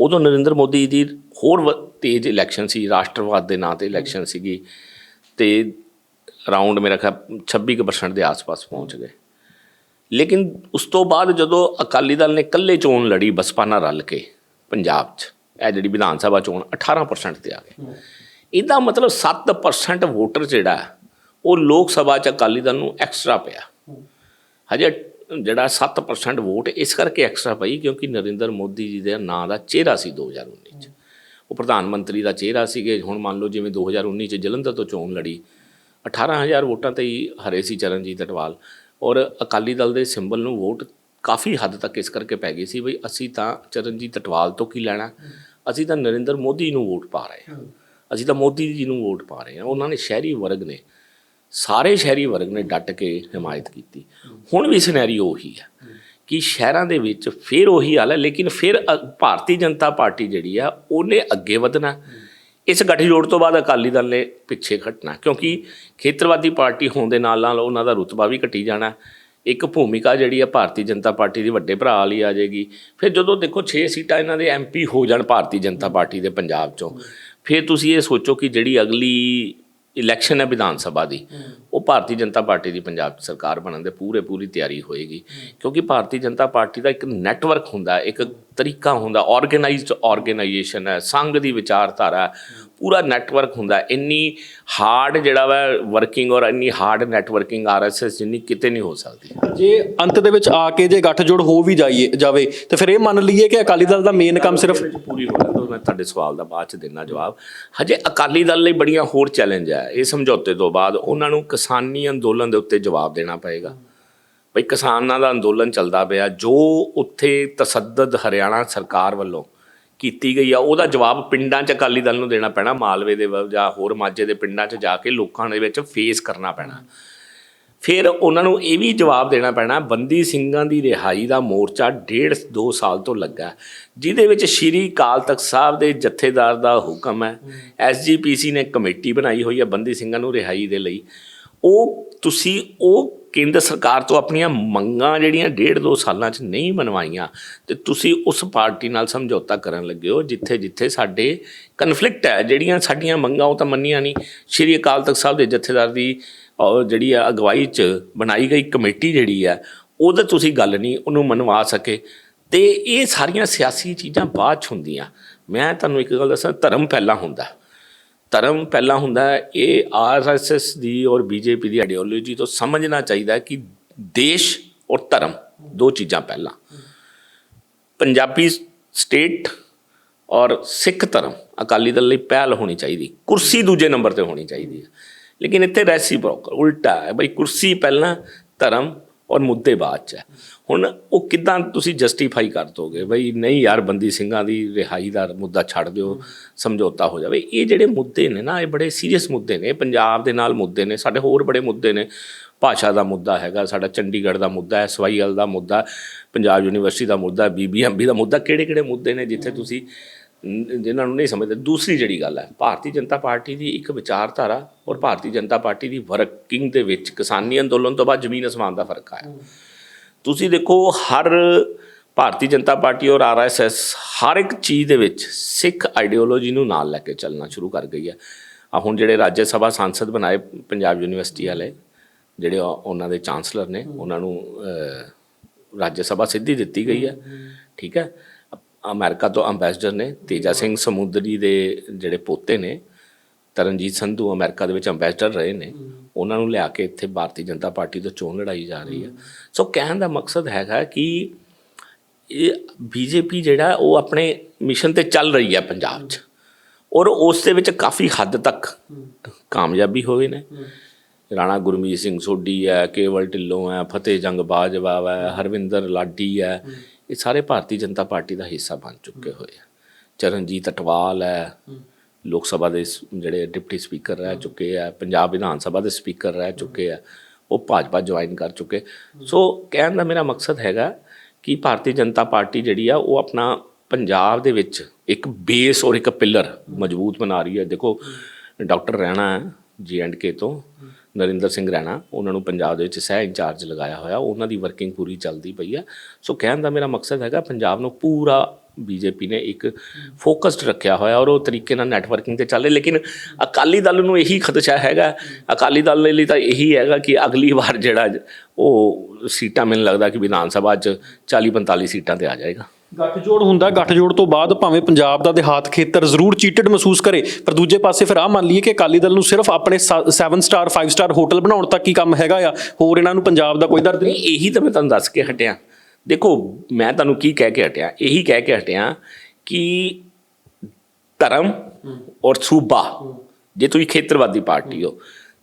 Speaker 1: ਉਦੋਂ ਨਰਿੰਦਰ ਮੋਦੀ ਦੀ ਹੋਰ ਵ- ਤੇਜ਼ ਇਲੈਕਸ਼ਨ ਸੀ, ਰਾਸ਼ਟਰਵਾਦ ਦੇ ਨਾਂ ਤੇ ਇਲੈਕਸ਼ਨ ਸੀਗੀ ਤੇ ਅਰਾਊਂਡ ਮੇਰਾ ਖਿਆਲ 26% ਦੇ ਆਸ-ਪਾਸ ਪਹੁੰਚ ਗਏ। ਲੇਕਿਨ ਉਸ ਤੋਂ ਬਾਅਦ ਜਦੋਂ ਅਕਾਲੀ ਦਲ ਨੇ ਇਕੱਲੇ ਚੋਣ ਲੜੀ ਬਸਪਾ ਨਾਲ ਰਲ ਕੇ ਪੰਜਾਬ 'ਚ, ਇਹ ਜਿਹੜੀ ਵਿਧਾਨ ਸਭਾ ਚੋਣ 18% ਤੇ ਆ ਗਏ ਇਹਦਾ ਮਤਲਬ 7% ਵੋਟਰ ਜਿਹੜਾ, ਉਹ ਲੋਕ ਸਭਾ 'ਚ ਅਕਾਲੀ ਦਲ ਨੂੰ ਐਕਸਟਰਾ ਪਿਆ। ਹਜੇ ਜਿਹੜਾ 7% ਵੋਟ ਇਸ ਕਰਕੇ ਐਕਸਟਰਾ ਪਈ ਕਿਉਂਕਿ ਨਰਿੰਦਰ ਮੋਦੀ ਜੀ ਦੇ ਨਾਂ ਦਾ ਚਿਹਰਾ ਸੀ 2019 ਚ। ਉਹ ਪ੍ਰਧਾਨ ਮੰਤਰੀ ਦਾ ਚਿਹਰਾ ਸੀਗੇ, ਹੁਣ ਮੰਨ ਲਓ ਜਿਵੇਂ 2019 ਚ ਜਲੰਧਰ ਤੋਂ ਚੋਣ ਲੜੀ 18000 ਵੋਟਾਂ ਤੇ ਹੀ ਹਰੇ ਸੀ ਚਰਨਜੀਤ ਅਟਵਾਲ। ਔਰ ਅਕਾਲੀ ਦਲ ਦੇ ਸਿੰਬਲ ਨੂੰ ਵੋਟ ਕਾਫੀ ਹੱਦ ਤੱਕ ਇਸ ਕਰਕੇ ਪੈ ਗਈ ਸੀ ਬਈ ਅਸੀਂ ਤਾਂ ਚਰਨਜੀਤ ਅਟਵਾਲ ਤੋਂ ਕੀ ਲੈਣਾ? ਅਸੀਂ ਤਾਂ ਨਰਿੰਦਰ ਮੋਦੀ ਨੂੰ ਵੋਟ ਪਾ ਰਹੇ ਹਾਂ। ਅਸੀਂ ਤਾਂ ਮੋਦੀ ਜੀ ਨੂੰ ਵੋਟ ਪਾ ਰਹੇ ਹਾਂ। ਉਹਨਾਂ ਨੇ ਸ਼ਹਿਰੀ ਵਰਗ ਨੇ, ਸਾਰੇ ਸ਼ਹਿਰੀ ਵਰਗ ਨੇ ਡਟ ਕੇ ਹਮਾਇਤ ਕੀਤੀ। ਹੁਣ ਵੀ ਸਿਨੈਰੀਓ ਉਹੀ ਹੈ ਕਿ ਸ਼ਹਿਰਾਂ ਦੇ ਵਿੱਚ ਫਿਰ ਉਹੀ ਹਾਲ ਹੈ, ਲੇਕਿਨ ਫਿਰ ਅ- ਭਾਰਤੀ ਜਨਤਾ ਪਾਰਟੀ ਜਿਹੜੀ ਆ, ਉਹਨੇ ਅੱਗੇ ਵਧਣਾ। ਇਸ ਗੱਠਜੋੜ ਤੋਂ ਬਾਅਦ ਅਕਾਲੀ ਦਲ ਨੇ ਪਿੱਛੇ ਹਟਣਾ ਕਿਉਂਕਿ ਖੇਤਰਵਾਦੀ ਪਾਰਟੀ ਹੋਣ ਦੇ ਨਾਲ ਨਾਲ ਉਹਨਾਂ ਦਾ ਰੁਤਬਾ ਵੀ ਘਟੀ ਜਾਣਾ। ਇੱਕ ਭੂਮਿਕਾ ਜਿਹੜੀ ਆ ਭਾਰਤੀ ਜਨਤਾ ਪਾਰਟੀ ਦੀ ਵੱਡੇ ਭਰਾ ਵਾਲੀ ਆ ਜਾਏਗੀ। ਫਿਰ ਜਦੋਂ ਦੇਖੋ 6 ਸੀਟਾਂ ਇਹਨਾਂ ਦੇ ਐਮਪੀ ਹੋ ਜਾਣ ਭਾਰਤੀ ਜਨਤਾ ਪਾਰਟੀ ਦੇ ਪੰਜਾਬ ਚੋਂ, ਫਿਰ ਤੁਸੀਂ ਇਹ ਸੋਚੋ ਕਿ ਜਿਹੜੀ ਅਗਲੀ ਇਲੈਕਸ਼ਨ ਹੈ ਵਿਧਾਨ ਸਭਾ ਦੀ। ਉਹ ਭਾਰਤੀ ਜਨਤਾ ਪਾਰਟੀ ਦੀ ਪੰਜਾਬ ਸਰਕਾਰ ਬਣਨ ਦੇ ਪੂਰੇ ਪੂਰੀ ਤਿਆਰੀ ਹੋਏਗੀ। ਕਿਉਂਕਿ ਭਾਰਤੀ ਜਨਤਾ ਪਾਰਟੀ ਦਾ ਇੱਕ ਨੈਟਵਰਕ ਹੁੰਦਾ ਇੱਕ ਤਰੀਕਾ ਹੁੰਦਾ ਆਰਗੇਨਾਈਜ਼ਡ ਆਰਗੇਨਾਈਜੇਸ਼ਨ ਹੈ ਸੰਘ ਦੀ ਵਿਚਾਰਧਾਰਾ ਪੂਰਾ ਨੈਟਵਰਕ ਹੁੰਦਾ। ਇੰਨੀ ਹਾਰਡ ਜਿਹੜਾ ਵਾ ਵਰਕਿੰਗ ਔਰ ਇੰਨੀ ਹਾਰਡ ਨੈਟਵਰਕਿੰਗ ਆਰਐਸਐਸ ਜਿੰਨੀ ਕਿਤੇ ਨਹੀਂ ਹੋ ਸਕਦੀ।
Speaker 2: ਜੇ ਅੰਤ ਦੇ ਵਿੱਚ ਆ ਕੇ ਜੇ ਗੱਠਜੋੜ ਹੋ ਵੀ ਜਾਈਏ ਜਾਵੇ ਤੇ ਫਿਰ ਇਹ ਮੰਨ ਲਈਏ ਕਿ ਅਕਾਲੀ ਦਲ ਦਾ ਮੇਨ ਕੰਮ ਸਿਰਫ
Speaker 1: ਪੂਰੀ ਹੋ ਜਾਂਦਾ ਮੈਂ ਤੁਹਾਡੇ ਸਵਾਲ ਦਾ ਬਾਅਦ ਚ ਦੇਣਾ ਜਵਾਬ। ਹਜੇ ਅਕਾਲੀ ਦਲ ਲਈ ਬੜੀਆਂ ਹੋਰ ਚੈਲੰਜ ਹੈ ਇਹ ਸਮਝੌਤੇ ਤੋਂ ਬਾਅਦ ਉਹਨਾਂ ਨੂੰ ਕਿਸਾਨੀ ਅੰਦੋਲਨ ਦੇ ਉੱਤੇ ਜਵਾਬ ਦੇਣਾ ਪਏਗਾ। ਭਈ ਕਿਸਾਨਾਂ ਦਾ ਅੰਦੋਲਨ ਚੱਲਦਾ ਪਿਆ। ਜੋ ਉੱਥੇ ਤਸੱਦਦ ਹਰਿਆਣਾ ਸਰਕਾਰ ਵੱਲੋਂ ਕੀਤੀ ਗਈ ਆ, ਉਹਦਾ ਜਵਾਬ ਪਿੰਡਾਂ 'ਚ ਅਕਾਲੀ ਦਲ ਨੂੰ ਦੇਣਾ ਪੈਣਾ, ਮਾਲਵੇ ਦੇ ਵ- ਜਾਂ ਹੋਰ ਮਾਝੇ ਦੇ ਪਿੰਡਾਂ 'ਚ ਜਾ ਕੇ ਲੋਕਾਂ ਦੇ ਵਿੱਚ ਫੇਸ ਕਰਨਾ ਪੈਣਾ। ਫਿਰ ਉਹਨਾਂ ਨੂੰ ਇਹ ਵੀ ਜਵਾਬ ਦੇਣਾ ਪੈਣਾ, ਬੰਦੀ ਸਿੰਘਾਂ ਦੀ ਰਿਹਾਈ ਦਾ ਮੋਰਚਾ ਡੇਢ ਦੋ ਸਾਲ ਤੋਂ ਲੱਗਾ। ਜਿਹਦੇ ਵਿੱਚ ਸ਼੍ਰੀ ਕਾਲ ਤਖਤ ਸਾਹਿਬ ਦੇ ਜਥੇਦਾਰ ਦਾ ਹੁਕਮ ਹੈ ਐਸਜੀਪੀਸੀ ਨੇ ਕਮੇਟੀ ਬਣਾਈ ਹੋਈ ਹੈ ਬੰਦੀ ਸਿੰਘਾਂ ਨੂੰ ਰਿਹਾਈ ਦੇ ਲਈ। ਉਹ, ਤੁਸੀਂ ਉਹ ਕੇਂਦਰ ਸਰਕਾਰ ਤੋਂ ਆਪਣੀਆਂ ਮੰਗਾਂ ਜਿਹੜੀਆਂ ਡੇਢ ਦੋ ਸਾਲਾਂ 'ਚ ਨਹੀਂ ਮਨਵਾਈਆਂ, ਤੇ ਤੁਸੀਂ ਉਸ ਪਾਰਟੀ ਨਾਲ ਸਮਝੌਤਾ ਕਰਨ ਲੱਗੇ ਹੋ ਜਿੱਥੇ ਜਿੱਥੇ ਸਾਡੇ ਕਨਫਲਿਕਟ ਹੈ, ਜਿਹੜੀਆਂ ਸਾਡੀਆਂ ਮੰਗਾਂ ਉਹ ਤਾਂ ਮੰਨੀਆਂ ਨਹੀਂ। ਸ਼੍ਰੀ ਅਕਾਲ ਤਖਤ ਸਾਹਿਬ ਦੇ ਜਥੇਦਾਰ ਦੀ ਜਿਹੜੀ ਆ ਅਗਵਾਈ 'ਚ ਬਣਾਈ ਗਈ ਕਮੇਟੀ ਜਿਹੜੀ ਆ, ਉਹਦਾ ਤੁਸੀਂ ਗੱਲ ਨਹੀਂ ਉਹਨੂੰ ਮਨਵਾ ਸਕੇ। ਤੇ ਇਹ ਸਾਰੀਆਂ ਸਿਆਸੀ ਚੀਜ਼ਾਂ ਬਾਅਦ 'ਚ ਹੁੰਦੀਆਂ। ਮੈਂ ਤੁਹਾਨੂੰ ਇੱਕ ਗੱਲ ਦੱਸਾਂ, ਧਰਮ ਪਹਿਲਾਂ ਹੁੰਦਾ। ਧਰਮ ਪਹਿਲਾਂ ਹੁੰਦਾ ਹੈ, ਇਹ ਆਰਐਸਐਸ ਦੀ ਔਰ ਬੀਜੇਪੀ ਦੀ ਆਈਡੀਓਲੋਜੀ ਤੋਂ ਸਮਝਣਾ ਚਾਹੀਦਾ ਕਿ ਦੇਸ਼ ਔਰ ਧਰਮ ਦੋ ਚੀਜ਼ਾਂ ਪਹਿਲਾਂ। ਪੰਜਾਬੀ ਸਟੇਟ ਔਰ ਸਿੱਖ ਧਰਮ ਅਕਾਲੀ ਦਲ ਲਈ ਪਹਿਲ ਹੋਣੀ ਚਾਹੀਦੀ, ਕੁਰਸੀ ਦੂਜੇ ਨੰਬਰ ਤੇ ਹੋਣੀ ਚਾਹੀਦੀ ਹੈ। ਲੇਕਿਨ ਇੱਥੇ ਰੈਸੀਪ੍ਰੋਕਲ ਉਲਟਾ ਹੈ, ਬਈ ਕੁਰਸੀ ਪਹਿਲਾਂ ਧਰਮ ਔਰ ਮੁੱਦੇ ਬਾਅਦ ਚ ਹੈ। ਹੁਣ ਉਹ ਕਿਦਾਂ ਤੁਸੀਂ ਜਸਟੀਫਾਈ ਕਰ ਦੋਗੇ? ਬਈ ਨਹੀਂ ਯਾਰ, ਬੰਦੀ ਸਿੰਘਾਂ ਦੀ ਰਿਹਾਈ ਦਾ ਮੁੱਦਾ ਛੱਡ ਦਿਓ, ਸਮਝੌਤਾ ਹੋ ਜਾਵੇ। ਇਹ ਜਿਹੜੇ ਮੁੱਦੇ ਨੇ ਨਾ, ਇਹ ਬੜੇ ਸੀਰੀਅਸ ਮੁੱਦੇ ਨੇ। ਪੰਜਾਬ ਦੇ ਨਾਲ ਮੁੱਦੇ ਨੇ, ਸਾਡੇ ਹੋਰ ਬੜੇ ਮੁੱਦੇ ਨੇ। ਭਾਸ਼ਾ ਦਾ ਮੁੱਦਾ ਹੈਗਾ, ਸਾਡਾ ਚੰਡੀਗੜ੍ਹ ਦਾ ਮੁੱਦਾ ਹੈ ਸਵਾਈਐਲ ਦਾ ਮੁੱਦਾ, ਪੰਜਾਬ ਯੂਨੀਵਰਸਿਟੀ ਦਾ ਮੁੱਦਾ ਬੀਬੀਐਮਬੀ ਦਾ ਮੁੱਦਾ ਕਿਹੜੇ ਕਿਹੜੇ ਮੁੱਦੇ ਨੇ ਜਿੱਥੇ ਤੁਸੀਂ ਜਿਨ੍ਹਾਂ ਨੂੰ ਨਹੀਂ ਸਮਝਦੇ, ਦੂਸਰੀ ਜਿਹੜੀ ਗੱਲ ਹੈ, ਭਾਰਤੀ ਜਨਤਾ ਪਾਰਟੀ ਦੀ ਇੱਕ ਵਿਚਾਰਧਾਰਾ ਔਰ ਭਾਰਤੀ ਜਨਤਾ ਪਾਰਟੀ ਦੀ ਵਰਕਿੰਗ ਦੇ ਵਿੱਚ ਕਿਸਾਨੀ ਅੰਦੋਲਨ ਤੋਂ ਬਾਅਦ ਜ਼ਮੀਨ ਅਸਮਾਨ ਦਾ ਫ਼ਰਕ ਆਇਆ। ਤੁਸੀਂ ਦੇਖੋ, ਹਰ ਭਾਰਤੀ ਜਨਤਾ ਪਾਰਟੀ ਔਰ ਆਰਐਸਐਸ ਹਰ ਇੱਕ ਚੀਜ਼ ਦੇ ਵਿੱਚ ਸਿੱਖ ਆਈਡੀਓਲੋਜੀ ਨੂੰ ਨਾਲ ਲੈ ਕੇ ਚੱਲਣਾ ਸ਼ੁਰੂ ਕਰ ਗਈ ਹੈ। ਆ ਹੁਣ ਜਿਹੜੇ ਰਾਜ ਸਭਾ ਸੰਸਦ ਬਣਾਏ ਪੰਜਾਬ ਯੂਨੀਵਰਸਿਟੀ ਵਾਲੇ, ਜਿਹੜੇ ਉਹਨਾਂ ਦੇ ਚਾਂਸਲਰ ਨੇ, ਉਹਨਾਂ ਨੂੰ ਰਾਜ ਸਭਾ ਸਿੱਧੀ ਦਿੱਤੀ ਗਈ ਹੈ। ਠੀਕ ਹੈ? ਅਮਰੀਕਾ ਤੋਂ ਅੰਬੈਸਡਰ ਨੇ, ਤੇਜਾ ਸਿੰਘ ਸਮੁੰਦਰੀ ਦੇ ਜਿਹੜੇ ਪੋਤੇ ਨੇ, ਤਰਨਜੀਤ ਸੰਧੂ ਅਮਰੀਕਾ ਦੇ ਵਿੱਚ ਅੰਬੈਸਡਰ ਰਹੇ ਨੇ, ਉਹਨਾਂ ਨੂੰ ਲਿਆ ਕੇ ਇੱਥੇ ਭਾਰਤੀ ਜਨਤਾ ਪਾਰਟੀ ਤੋਂ ਚੋਣ ਲੜਾਈ ਜਾ ਰਹੀ ਹੈ। ਸੋ ਕਹਿਣ ਦਾ ਮਕਸਦ ਹੈਗਾ ਕਿ ਇਹ ਬੀਜੇਪੀ ਜਿਹੜਾ, ਉਹ ਆਪਣੇ ਮਿਸ਼ਨ ਤੇ ਚੱਲ ਰਹੀ ਹੈ ਪੰਜਾਬ 'ਚ। ਔਰ ਉਸ ਦੇ ਵਿੱਚ ਕਾਫੀ ਹੱਦ ਤੱਕ ਕਾਮਯਾਬੀ ਹੋਏ ਨੇ। ਰਾਣਾ ਗੁਰਮੀਤ ਸਿੰਘ ਸੋਢੀ ਹੈ, ਕੇਵਲ ਢਿੱਲੋਂ ਹੈ ਫਤਿਹ ਜੰਗ ਬਾਜਵਾ ਹੈ, ਹਰਵਿੰਦਰ ਲਾਡੀ ਹੈ। ਇਹ ਸਾਰੇ ਭਾਰਤੀ ਜਨਤਾ ਪਾਰਟੀ ਦਾ ਹਿੱਸਾ ਬਣ ਚੁੱਕੇ ਹੋਏ ਆ। ਚਰਨਜੀਤ ਅਟਵਾਲ ਹੈ ਲੋਕ ਸਭਾ ਦੇ ਜਿਹੜੇ ਡਿਪਟੀ ਸਪੀਕਰ ਰਹਿ ਚੁੱਕੇ ਆ ਪੰਜਾਬ ਵਿਧਾਨ ਸਭਾ ਦੇ ਸਪੀਕਰ ਰਹਿ ਚੁੱਕੇ ਆ ਉਹ ਭਾਜਪਾ ਜੁਆਇਨ ਕਰ ਚੁੱਕੇ। ਸੋ ਕਹਿਣ ਦਾ ਮੇਰਾ ਮਕਸਦ ਹੈਗਾ ਕਿ ਭਾਰਤੀ ਜਨਤਾ ਪਾਰਟੀ ਜਿਹੜੀ ਆ ਉਹ ਆਪਣਾ ਪੰਜਾਬ ਦੇ ਵਿੱਚ ਇੱਕ ਬੇਸ ਔਰ ਇੱਕ ਪਿਲਰ ਮਜ਼ਬੂਤ ਬਣਾ ਰਹੀ ਹੈ। ਦੇਖੋ ਡਾਕਟਰ ਰਹਿਣਾ ਜੀ ਐਂਡ ਕੇ ਤੋਂ। ਨਰਿੰਦਰ ਸਿੰਘ ਰੈਣਾ, ਉਹਨਾਂ ਨੂੰ ਪੰਜਾਬ ਦੇ ਵਿੱਚ ਸਹਿ ਇੰਚਾਰਜ ਲਗਾਇਆ ਹੋਇਆ, ਉਹਨਾਂ ਦੀ ਵਰਕਿੰਗ ਪੂਰੀ ਚੱਲਦੀ ਪਈ ਆ। ਸੋ ਕਹਿਣ ਦਾ ਮੇਰਾ ਮਕਸਦ ਹੈਗਾ, ਪੰਜਾਬ ਨੂੰ ਪੂਰਾ ਬੀਜੇਪੀ ਨੇ ਇੱਕ ਫੋਕਸਡ ਰੱਖਿਆ ਹੋਇਆ ਔਰ ਉਹ ਤਰੀਕੇ ਨਾਲ ਨੈਟਵਰਕਿੰਗ ਤੇ ਚੱਲੇ, ਲੇਕਿਨ ਅਕਾਲੀ ਦਲ ਨੂੰ ਇਹੀ ਖਦਸ਼ਾ ਹੈਗਾ, ਅਕਾਲੀ ਦਲ ਲਈ ਤਾਂ ਇਹੀ ਹੈਗਾ ਕਿ ਅਗਲੀ ਵਾਰ ਜਿਹੜਾ ਉਹ ਸੀਟਾਂ, ਮੈਨੂੰ ਲੱਗਦਾ ਕਿ ਵਿਧਾਨ ਸਭਾ 'ਚ 40 45 ਸੀਟਾਂ ਤੇ ਆ ਜਾਏਗਾ।
Speaker 2: ਗੱਠਜੋੜ ਹੁੰਦਾ, ਗੱਠਜੋੜ ਤੋਂ ਬਾਅਦ ਭਾਵੇਂ ਪੰਜਾਬ ਦਾ ਦੇਹਾਤ ਖੇਤਰ ਜ਼ਰੂਰ ਚੀਟਡ ਮਹਿਸੂਸ ਕਰੇ, ਪਰ ਦੂਜੇ ਪਾਸੇ ਫਿਰ ਆ ਮੰਨ ਲਈਏ ਕਿ ਅਕਾਲੀ ਦਲ ਨੂੰ ਸਿਰਫ ਆਪਣੇ 7 ਸਟਾਰ 5 ਸਟਾਰ ਹੋਟਲ ਬਣਾਉਣ ਤੱਕ ਹੀ ਕੰਮ ਹੈਗਾ ਆ, ਹੋਰ ਇਹਨਾਂ ਨੂੰ ਪੰਜਾਬ ਦਾ ਕੋਈ ਦਰਦ ਨਹੀਂ।
Speaker 1: ਨਹੀਂ, ਇਹੀ ਤਾਂ ਮੈਂ ਤੁਹਾਨੂੰ ਦੱਸ ਕੇ ਹਟਿਆ। ਦੇਖੋ, ਮੈਂ ਤੁਹਾਨੂੰ ਕੀ ਕਹਿ ਕੇ ਹਟਿਆ, ਇਹੀ ਕਹਿ ਕੇ ਹਟਿਆ ਕਿ ਧਰਮ ਔਰ ਸੂਬਾ, ਜੇ ਤੁਸੀਂ ਖੇਤਰਵਾਦੀ ਪਾਰਟੀ ਹੋ,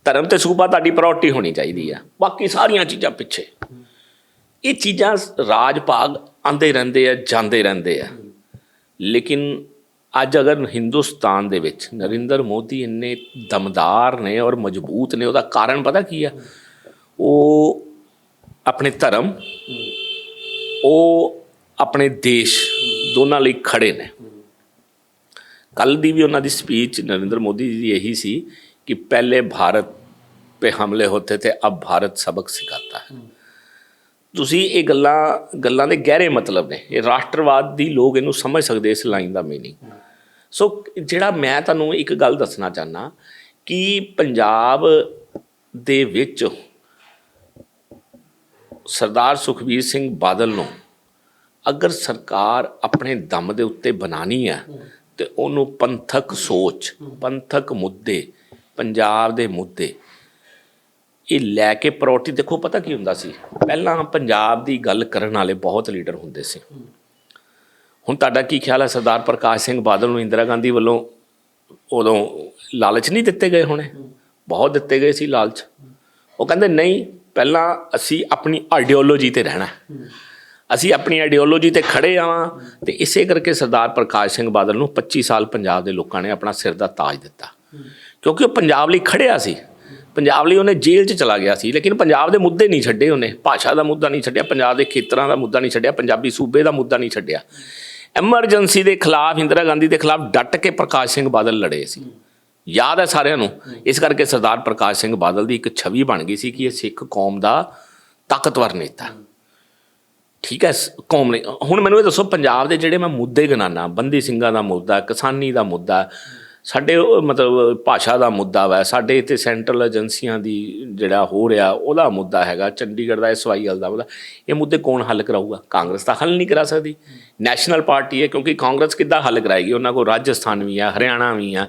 Speaker 1: ਧਰਮ ਤੇ ਸੂਬਾ ਤੁਹਾਡੀ ਪ੍ਰਾਇੋਰਟੀ ਹੋਣੀ ਚਾਹੀਦੀ ਆ, ਬਾਕੀ ਸਾਰੀਆਂ ਚੀਜ਼ਾਂ ਪਿੱਛੇ। ਇਹ ਚੀਜ਼ਾਂ ਰਾਜ ਭਾਗ ਆਂਦੇ ਰਹਿੰਦੇ ਆ, ਜਾਂਦੇ ਰਹਿੰਦੇ ਆ। ਲੇਕਿਨ ਅੱਜ ਅਗਰ ਹਿੰਦੁਸਤਾਨ ਦੇ ਵਿੱਚ ਨਰਿੰਦਰ ਮੋਦੀ ਇੰਨੇ ਦਮਦਾਰ ਨੇ ਔਰ ਮਜ਼ਬੂਤ ਨੇ, ਉਹਦਾ ਕਾਰਨ ਪਤਾ ਕੀ ਆ? ਉਹ ਆਪਣੇ ਧਰਮ, ਉਹ ਆਪਣੇ ਦੇਸ਼ ਦੋਨਾਂ ਲਈ ਖੜੇ ਨੇ। ਕੱਲ ਦੀ ਵੀ ਉਹਨਾਂ ਦੀ ਸਪੀਚ ਨਰਿੰਦਰ ਮੋਦੀ ਜੀ ਦੀ ਇਹੀ ਸੀ ਕਿ ਪਹਿਲੇ ਭਾਰਤ पे ਹਮਲੇ ਹੋਤੇ ਥੇ ਅਬ ਭਾਰਤ ਸਬਕ ਸਿਖਾਤਾ ਹੈ। ਤੁਸੀਂ ਇਹ ਗੱਲਾਂ ਗੱਲਾਂ ਦੇ ਗਹਿਰੇ ਮਤਲਬ ਨੇ। ਇਹ ਰਾਸ਼ਟਰਵਾਦ ਦੀ ਲੋਕ ਇਹਨੂੰ ਸਮਝ ਸਕਦੇ ਇਸ ਲਾਈਨ ਦਾ ਮੀਨਿੰਗ ਸੋ ਜਿਹੜਾ ਮੈਂ ਤੁਹਾਨੂੰ ਇੱਕ ਗੱਲ ਦੱਸਣਾ ਚਾਹਨਾ ਕਿ ਪੰਜਾਬ ਦੇ ਵਿੱਚ ਸਰਦਾਰ ਸੁਖਬੀਰ ਸਿੰਘ ਬਾਦਲ ਨੂੰ ਅਗਰ ਸਰਕਾਰ ਆਪਣੇ ਦਮ ਦੇ ਉੱਤੇ ਬਣਾਣੀ ਹੈ, ਤੇ ਉਹਨੂੰ ਪੰਥਕ ਸੋਚ, ਪੰਥਕ ਮੁੱਦੇ, ਪੰਜਾਬ ਦੇ ਮੁੱਦੇ ਇਹ ਲੈ ਕੇ ਪ੍ਰਾਇੋਰਟੀ ਦੇਖੋ ਪਤਾ ਕੀ ਹੁੰਦਾ ਸੀ? ਪਹਿਲਾਂ ਪੰਜਾਬ ਦੀ ਗੱਲ ਕਰਨ ਵਾਲੇ ਬਹੁਤ ਲੀਡਰ ਹੁੰਦੇ ਸੀ। ਹੁਣ ਤੁਹਾਡਾ ਕੀ ਖਿਆਲ ਹੈ? ਸਰਦਾਰ ਪ੍ਰਕਾਸ਼ ਸਿੰਘ ਬਾਦਲ ਨੂੰ ਇੰਦਰਾ ਗਾਂਧੀ ਵੱਲੋਂ ਉਦੋਂ ਲਾਲਚ ਨਹੀਂ ਦਿੱਤੇ ਗਏ ਹੋਣੇ? ਬਹੁਤ ਦਿੱਤੇ ਗਏ ਸੀ ਲਾਲਚ। ਉਹ ਕਹਿੰਦੇ, ਨਹੀਂ, ਪਹਿਲਾਂ ਅਸੀਂ ਆਪਣੀ ਆਈਡੀਓਲੋਜੀ ਤੇ ਰਹਿਣਾ ਅਸੀਂ ਆਪਣੀ ਆਈਡੀਓਲੋਜੀ ਤੇ ਖੜੇ ਆਵਾਂ। ਤੇ ਇਸੇ ਕਰਕੇ ਸਰਦਾਰ ਪ੍ਰਕਾਸ਼ ਸਿੰਘ ਬਾਦਲ ਨੂੰ 25 ਸਾਲ ਪੰਜਾਬ ਦੇ ਲੋਕਾਂ ਨੇ ਆਪਣਾ ਸਿਰ ਦਾ ਤਾਜ ਦਿੱਤਾ। ਕਿਉਂਕਿ ਉਹ ਪੰਜਾਬ ਲਈ ਖੜਿਆ ਸੀ। ਪੰਜਾਬ ਲਈ ਉਹਨੇ ਜੇਲ੍ਹ 'ਚ ਚਲਾ ਗਿਆ ਸੀ, ਲੇਕਿਨ ਪੰਜਾਬ ਦੇ ਮੁੱਦੇ ਨਹੀਂ ਛੱਡੇ ਉਹਨੇ, ਭਾਸ਼ਾ ਦਾ ਮੁੱਦਾ ਨਹੀਂ ਛੱਡਿਆ, ਪੰਜਾਬ ਦੇ ਖੇਤਰਾਂ ਦਾ ਮੁੱਦਾ ਨਹੀਂ ਛੱਡਿਆ, ਪੰਜਾਬੀ ਸੂਬੇ ਦਾ ਮੁੱਦਾ ਨਹੀਂ ਛੱਡਿਆ। ਐਮਰਜੈਂਸੀ ਦੇ ਖਿਲਾਫ, ਇੰਦਰਾ ਗਾਂਧੀ ਦੇ ਖਿਲਾਫ ਡਟ ਕੇ ਪ੍ਰਕਾਸ਼ ਸਿੰਘ ਬਾਦਲ ਲੜੇ ਸੀ। ਯਾਦ ਹੈ ਸਾਰਿਆਂ ਨੂੰ, ਇਸ ਕਰਕੇ ਸਰਦਾਰ ਪ੍ਰਕਾਸ਼ ਸਿੰਘ ਬਾਦਲ ਦੀ ਇੱਕ ਛਵੀ ਬਣ ਗਈ ਸੀ ਕਿ ਇਹ ਸਿੱਖ ਕੌਮ ਦਾ ਤਾਕਤਵਰ ਨੇਤਾ। ਠੀਕ ਹੈ ਕੌਮ ਨੇ, ਹੁਣ ਮੈਨੂੰ ਇਹ ਦੱਸੋ, ਪੰਜਾਬ ਦੇ ਜਿਹੜੇ ਮੈਂ ਮੁੱਦੇ ਗਿਣਾਨਾ, ਬੰਦੀ ਸਿੰਘਾਂ ਦਾ ਮੁੱਦਾ, ਕਿਸਾਨੀ ਦਾ ਮੁੱਦਾ ਸਾਡੇ ਮਤਲਬ ਭਾਸ਼ਾ ਦਾ ਮੁੱਦਾ ਵਾ, ਸਾਡੇ ਇੱਥੇ ਸੈਂਟਰਲ ਏਜੰਸੀਆਂ ਦੀ ਜਿਹੜਾ ਹੋ ਰਿਹਾ, ਉਹਦਾ ਮੁੱਦਾ ਹੈਗਾ, ਚੰਡੀਗੜ੍ਹ ਦਾ ਐਸਵਾਈਐਲ ਦਾ ਮੁੱਦਾ। ਇਹ ਮੁੱਦੇ ਕੌਣ ਹੱਲ ਕਰਾਊਗਾ? ਕਾਂਗਰਸ ਤਾਂ ਹੱਲ ਨਹੀਂ ਕਰਾ ਸਕਦੀ। ਨੈਸ਼ਨਲ ਪਾਰਟੀ ਹੈ, ਕਿਉਂਕਿ ਕਾਂਗਰਸ ਕਿੱਦਾਂ ਹੱਲ ਕਰਾਏਗੀ? ਉਹਨਾਂ ਕੋਲ ਰਾਜਸਥਾਨ ਵੀ ਆ, ਹਰਿਆਣਾ ਵੀ ਆ।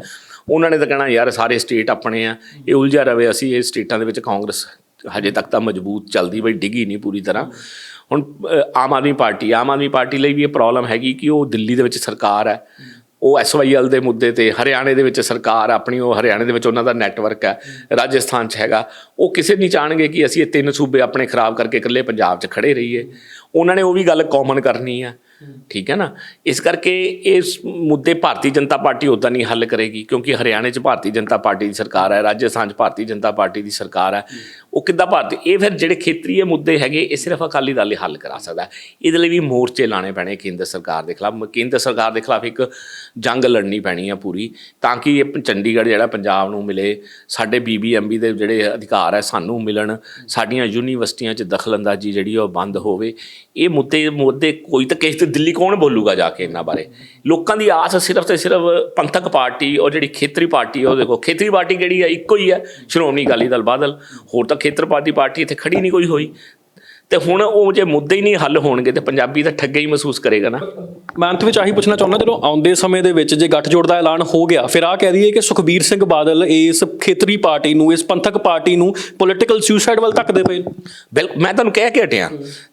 Speaker 1: ਉਹਨਾਂ ਨੇ ਤਾਂ ਕਹਿਣਾ, ਯਾਰ, ਸਾਰੇ ਸਟੇਟ ਆਪਣੇ ਆ। ਇਹ ਉਲਝਿਆ ਰਵੇ, ਅਸੀਂ ਇਹ ਸਟੇਟਾਂ ਦੇ ਵਿੱਚ ਕਾਂਗਰਸ ਹਜੇ ਤੱਕ ਤਾਂ ਮਜ਼ਬੂਤ ਚੱਲਦੀ ਬਈ ਡਿੱਗੀ ਨਹੀਂ ਪੂਰੀ ਤਰ੍ਹਾਂ। ਹੁਣ ਆਮ ਆਦਮੀ ਪਾਰਟੀ, ਆਮ ਆਦਮੀ ਪਾਰਟੀ ਲਈ ਵੀ ਇਹ ਪ੍ਰੋਬਲਮ ਹੈਗੀ ਕਿ ਉਹ ਦਿੱਲੀ ਦੇ ਵਿੱਚ ਸਰਕਾਰ ਹੈ। ਉਹ ਐਸਵਾਈਐਲ ਦੇ ਮੁੱਦੇ ਤੇ ਹਰਿਆਣੇ ਦੇ ਵਿੱਚ ਸਰਕਾਰ ਆਪਣੀ, ਉਹ ਹਰਿਆਣੇ ਦੇ ਵਿੱਚ ਉਹਨਾਂ ਦਾ ਨੈਟਵਰਕ ਹੈ, ਰਾਜਸਥਾਨ 'ਚ ਹੈਗਾ। ਉਹ ਕਿਸੇ ਨਹੀਂ ਚਾਹਣਗੇ ਕਿ ਅਸੀਂ ਇਹ ਤਿੰਨ ਸੂਬੇ ਆਪਣੇ ਖਰਾਬ ਕਰਕੇ ਇਕੱਲੇ ਪੰਜਾਬ 'ਚ ਖੜੇ ਰਹੀਏ। ਉਹਨਾਂ ਨੇ ਉਹ ਵੀ ਗੱਲ ਕਾਮਨ ਕਰਨੀ ਆ। ਠੀਕ ਹੈ ਨਾ? ਇਸ ਕਰਕੇ ਇਸ ਮੁੱਦੇ ਭਾਰਤੀ ਜਨਤਾ ਪਾਰਟੀ ਉਦਾਂ ਨਹੀਂ ਹੱਲ ਕਰੇਗੀ, ਕਿਉਂਕਿ ਹਰਿਆਣੇ 'ਚ ਭਾਰਤੀ ਜਨਤਾ ਪਾਰਟੀ ਦੀ ਸਰਕਾਰ ਹੈ, ਰਾਜਸਥਾਨ 'ਚ ਭਾਰਤੀ ਜਨਤਾ ਪਾਰਟੀ ਦੀ ਸਰਕਾਰ ਹੈ। ਉਹ ਕਿੱਦਾਂ ਭਾਰਤੀ? ਇਹ ਫਿਰ ਜਿਹੜੇ ਖੇਤਰੀ ਮੁੱਦੇ ਹੈਗੇ, ਇਹ ਸਿਰਫ ਅਕਾਲੀ ਦਲ ਹੀ ਹੱਲ ਕਰਾ ਸਕਦਾ। ਇਹਦੇ ਲਈ ਵੀ ਮੋਰਚੇ ਲਾਣੇ ਪੈਣੇ ਕੇਂਦਰ ਸਰਕਾਰ ਦੇ ਖਿਲਾਫ। ਕੇਂਦਰ ਸਰਕਾਰ ਦੇ ਖਿਲਾਫ ਇੱਕ ਜੰਗ ਲੜਨੀ ਪੈਣੀ ਆ ਪੂਰੀ, ਤਾਂ ਕਿ ਇਹ ਚੰਡੀਗੜ੍ਹ ਜਿਹੜਾ ਪੰਜਾਬ ਨੂੰ ਮਿਲੇ, ਸਾਡੇ ਬੀਬੀਐਮਬੀ ਦੇ ਜਿਹੜੇ ਅਧਿਕਾਰ ਹੈ ਸਾਨੂੰ ਮਿਲਣ, ਸਾਡੀਆਂ ਯੂਨੀਵਰਸਿਟੀਆਂ 'ਚ ਦਖਲਅੰਦਾਜ਼ੀ ਜਿਹੜੀ ਉਹ ਬੰਦ ਹੋਵੇ। ਇਹ ਮੁੱਦੇ ਮੁੱਦੇ ਕੋਈ ਤਾਂ ਕਿਸੇ ਤੇ ਦਿੱਲੀ ਕੌਣ ਬੋਲੂਗਾ ਜਾ ਕੇ ਇਹਨਾਂ ਬਾਰੇ? ਲੋਕਾਂ ਦੀ ਆਸ ਸਿਰਫ ਤੇ ਸਿਰਫ ਪੰਥਕ ਪਾਰਟੀ ਔਰ ਜਿਹੜੀ ਖੇਤਰੀ ਪਾਰਟੀ ਉਹ ਦੇਖੋ, ਖੇਤਰੀ ਪਾਰਟੀ ਜਿਹੜੀ ਹੈ ਇੱਕੋ ਹੀ ਹੈ ਸ਼੍ਰੋਮਣੀ ਅਕਾਲੀ ਦਲ ਬਾਦਲ। ਹੋਰ ਤਾਂ ਖੇਤਰਵਾਦੀ ਪਾਰਟੀ ਇੱਥੇ ਖੜੀ ਨਹੀਂ ਕੋਈ ਹੋਈ। ਤੇ ਹੁਣ ਉਹ ਜੇ ਮੁੱਦੇ ਹੀ ਨਹੀਂ ਹੱਲ ਹੋਣਗੇ ਤੇ ਪੰਜਾਬੀ ਤਾਂ ਠੱਗੇ ਹੀ ਮਹਿਸੂਸ ਕਰੇਗਾ ਨਾ।
Speaker 2: ਮੈਂ ਅੰਤ ਵਿੱਚ ਆਹੀ ਪੁੱਛਣਾ ਚਾਹੁੰਦਾ ਜਦੋਂ ਆਉਂਦੇ ਸਮੇਂ ਦੇ ਵਿੱਚ ਜੇ ਗੱਠਜੋੜ ਦਾ ਐਲਾਨ ਹੋ ਗਿਆ ਫਿਰ ਆ ਕਹਿ ਦਈਏ ਕਿ ਸੁਖਬੀਰ ਸਿੰਘ ਬਾਦਲ ਇਸ ਖੇਤਰੀ ਪਾਰਟੀ ਨੂੰ ਇਸ ਪੰਥਕ ਪਾਰਟੀ ਨੂੰ ਪੋਲੀਟੀਕਲ ਸੁਸਾਈਡ ਵੱਲ ਧੱਕਦੇ ਪਏ ਨੇ।
Speaker 1: ਬਿਲ ਮੈਂ ਤੁਹਾਨੂੰ ਕਹਿ ਕੇ ਹਟਿਆ।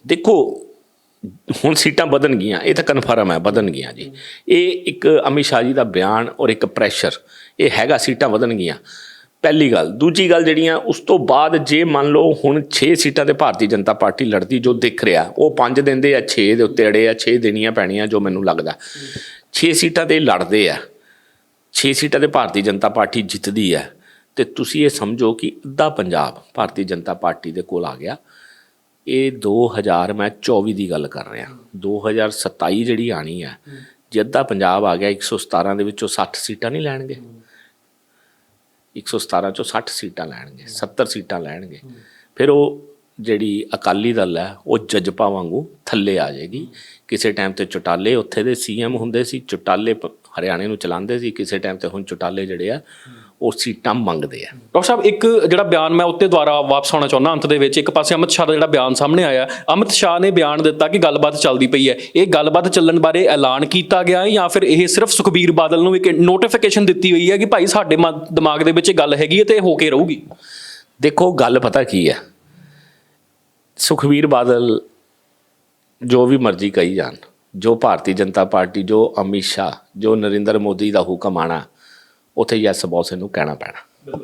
Speaker 1: ਦੇਖੋ ਹੁਣ ਸੀਟਾਂ ਵਧਣ ਗਈਆਂ ਇਹ ਤਾਂ ਕਨਫਰਮ ਹੈ ਵਧਣ ਗਈਆਂ ਜੀ। ਇਹ ਇੱਕ ਅਮਿਤ ਸ਼ਾਹ ਜੀ ਦਾ ਬਿਆਨ ਔਰ ਇੱਕ ਪ੍ਰੈਸ਼ਰ ਇਹ ਹੈਗਾ ਸੀਟਾਂ ਵਧਣ ਗਈਆਂ। ਪਹਿਲੀ ਗੱਲ। ਦੂਜੀ ਗੱਲ ਜਿਹੜੀਆਂ, ਉਸ ਤੋਂ ਬਾਅਦ ਜੇ ਮੰਨ ਲਓ ਹੁਣ 6 ਸੀਟਾਂ ਤੇ ਭਾਰਤੀ ਜਨਤਾ ਪਾਰਟੀ ਲੜਦੀ ਜੋ ਦਿਖ ਰਿਹਾ, ਉਹ 5 ਦਿੰਦੇ ਆ 6 ਦੇ ਉੱਤੇ ਅੜੇ ਆ 6 ਦੇਣੀਆਂ ਪੈਣੀਆਂ ਜੋ ਮੈਨੂੰ ਲੱਗਦਾ। 6 ਸੀਟਾਂ ਤੇ ਇਹ ਲੜਦੇ ਆ 6 ਸੀਟਾਂ ਤੇ ਭਾਰਤੀ ਜਨਤਾ ਪਾਰਟੀ ਜਿੱਤਦੀ ਹੈ ਤੇ ਤੁਸੀਂ ਇਹ ਸਮਝੋ ਕਿ ਅੱਧਾ ਪੰਜਾਬ ਭਾਰਤੀ ਜਨਤਾ ਪਾਰਟੀ ਦੇ ਕੋਲ ਆ ਗਿਆ। ਇਹ 2000 ਮੈਂ 24 ਦੀ ਗੱਲ ਕਰ ਰਿਹਾ। 2027 ਜਿਹੜੀ ਆਣੀ ਹੈ ਜੇ ਅੱਧਾ ਪੰਜਾਬ ਆ ਗਿਆ 117 ਦੇ ਵਿੱਚੋਂ 60 ਸੀਟਾਂ ਨਹੀਂ ਲੈਣਗੇ। 117 ਚੋਂ 60 ਸੀਟਾਂ ਲੈਣਗੇ 70 ਸੀਟਾਂ ਲੈਣਗੇ। ਫਿਰ ਉਹ ਜਿਹੜੀ ਅਕਾਲੀ ਦਲ ਹੈ, ਉਹ ਜਜਪਾ ਵਾਂਗੂ ਥੱਲੇ ਆ ਜਾਏਗੀ। ਕਿਸੇ ਟਾਈਮ ਤੇ ਚੁਟਾਲੇ, ਉੱਥੇ ਦੇ ਸੀਐਮ ਹੁੰਦੇ ਸੀ, ਚੁਟਾਲੇ ਪ- ਹਰਿਆਣੇ ਨੂੰ ਚਲਾਉਂਦੇ ਸੀ। ਕਿਸੇ ਟਾਈਮ ਤੇ ਹੁਣ ਚੁਟਾਲੇ ਜਿਹੜੇ ਆ ਉਹ ਸੀਟਾਂ ਮੰਗਦੇ ਆ।
Speaker 2: ਡਾਕਟਰ ਸਾਹਿਬ ਇੱਕ ਜਿਹੜਾ ਬਿਆਨ ਮੈਂ ਉੱਤੇ ਦੁਆਰਾ ਵਾਪਸ ਆਉਣਾ ਚਾਹੁੰਦਾ ਅੰਤ ਦੇ ਵਿੱਚ ਇੱਕ ਪਾਸੇ ਅਮਿਤ ਸ਼ਾਹ ਦਾ ਜਿਹੜਾ ਬਿਆਨ ਸਾਹਮਣੇ ਆਇਆ ਅਮਿਤ ਸ਼ਾਹ ਨੇ ਬਿਆਨ ਦਿੱਤਾ ਕਿ ਗੱਲਬਾਤ ਚੱਲਦੀ ਪਈ ਹੈ। ਇਹ ਗੱਲਬਾਤ ਚੱਲਣ ਬਾਰੇ ਐਲਾਨ ਕੀਤਾ ਗਿਆ ਹੈ ਜਾਂ ਫਿਰ ਇਹ ਸਿਰਫ ਸੁਖਬੀਰ ਬਾਦਲ ਨੂੰ ਇੱਕ ਨੋਟੀਫਿਕੇਸ਼ਨ ਦਿੱਤੀ ਹੋਈ ਹੈ ਕਿ ਭਾਈ ਸਾਡੇ ਦਿਮਾਗ ਦੇ ਵਿੱਚ ਇਹ ਗੱਲ ਹੈਗੀ ਹੈ ਤੇ ਇਹ ਹੋ ਕੇ ਰਹੂਗੀ?
Speaker 1: ਦੇਖੋ ਗੱਲ ਪਤਾ ਕੀ ਹੈ? ਸੁਖਵੀਰ ਬਾਦਲ ਜੋ ਵੀ ਮਰਜ਼ੀ ਕਹੀ ਜਾਣ ਜੋ ਭਾਰਤੀ ਜਨਤਾ ਪਾਰਟੀ ਜੋ ਅਮਿਤ ਸ਼ਾਹ ਜੋ ਨਰਿੰਦਰ ਮੋਦੀ ਦਾ ਹੁਕਮ ਆਣਾ ਉਥੇ ਯੈਸ ਬੌਸ ਨੂੰ ਕਹਿਣਾ ਪੈਣਾ।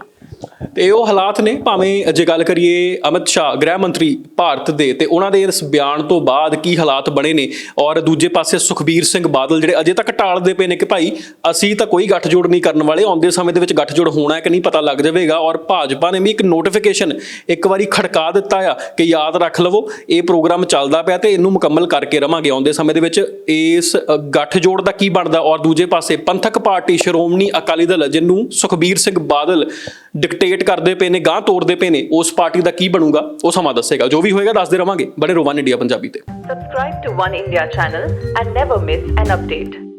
Speaker 2: ਤੇ ਉਹ ਹਾਲਾਤ ਨੇ ਭਾਵੇਂ ਜੇ ਗੱਲ ਕਰੀਏ ਅਮਿਤ ਸ਼ਾਹ ਗ੍ਰਹਿ ਮੰਤਰੀ ਭਾਰਤ ਦੇ ਤੇ ਉਹਨਾਂ ਦੇ ਇਸ ਬਿਆਨ ਤੋਂ ਬਾਅਦ ਕੀ ਹਾਲਾਤ ਬਣੇ ਨੇ? ਔਰ ਦੂਜੇ ਪਾਸੇ ਸੁਖਬੀਰ ਸਿੰਘ ਬਾਦਲ ਜਿਹੜੇ ਅਜੇ ਤੱਕ ਟਾਲਦੇ ਪਏ ਨੇ ਕਿ ਭਾਈ ਅਸੀਂ ਤਾਂ ਕੋਈ ਗੱਠਜੋੜ ਨਹੀਂ ਕਰਨ ਵਾਲੇ ਆਉਂਦੇ ਸਮੇਂ ਦੇ ਵਿੱਚ ਗੱਠਜੋੜ ਹੋਣਾ ਹੈ ਕਿ ਨਹੀਂ ਪਤਾ ਲੱਗ ਜਾਵੇਗਾ। ਔਰ ਭਾਜਪਾ ਨੇ ਵੀ ਇੱਕ ਨੋਟੀਫਿਕੇਸ਼ਨ ਇੱਕ ਵਾਰੀ ਖੜਕਾ ਦਿੱਤਾ ਆ ਕਿ ਯਾਦ ਰੱਖ ਲਵੋ ਇਹ ਪ੍ਰੋਗਰਾਮ ਚੱਲਦਾ ਪਿਆ ਤੇ ਇਹਨੂੰ ਮੁਕੰਮਲ ਕਰਕੇ ਰਵਾਂਗੇ। ਆਉਂਦੇ ਸਮੇਂ ਦੇ ਵਿੱਚ ਇਸ ਅ, ਗੱਠਜੋੜ ਦਾ ਕੀ ਬਣਦਾ? ਔਰ ਦੂਜੇ ਪਾਸੇ ਪੰਥਕ ਪਾਰਟੀ ਸ਼੍ਰੋਮਣੀ ਅਕਾਲੀ ਦਲ ਜਿਹਨੂੰ ਸੁਖਬੀਰ ਸਿੰਘ ਬਾਦਲ ਡਿਕਟੇਟ ਕਰਦੇ ਪਏ ਨੇ ਗਾਂ ਤੋੜਦੇ ਪਏ ਨੇ, ਉਸ ਪਾਰਟੀ ਦਾ ਕੀ ਬਣੂਗਾ? ਉਹ ਸਮਾਂ ਦੱਸੇਗਾ। ਜੋ ਵੀ ਹੋਏਗਾ, ਦੱਸਦੇ ਰਵਾਂਗੇ। ਬੜੇ ਰੋਵਾਨ ਇੰਡੀਆ ਪੰਜਾਬੀ ਤੇ।
Speaker 3: Subscribe to One India channel and never miss an update.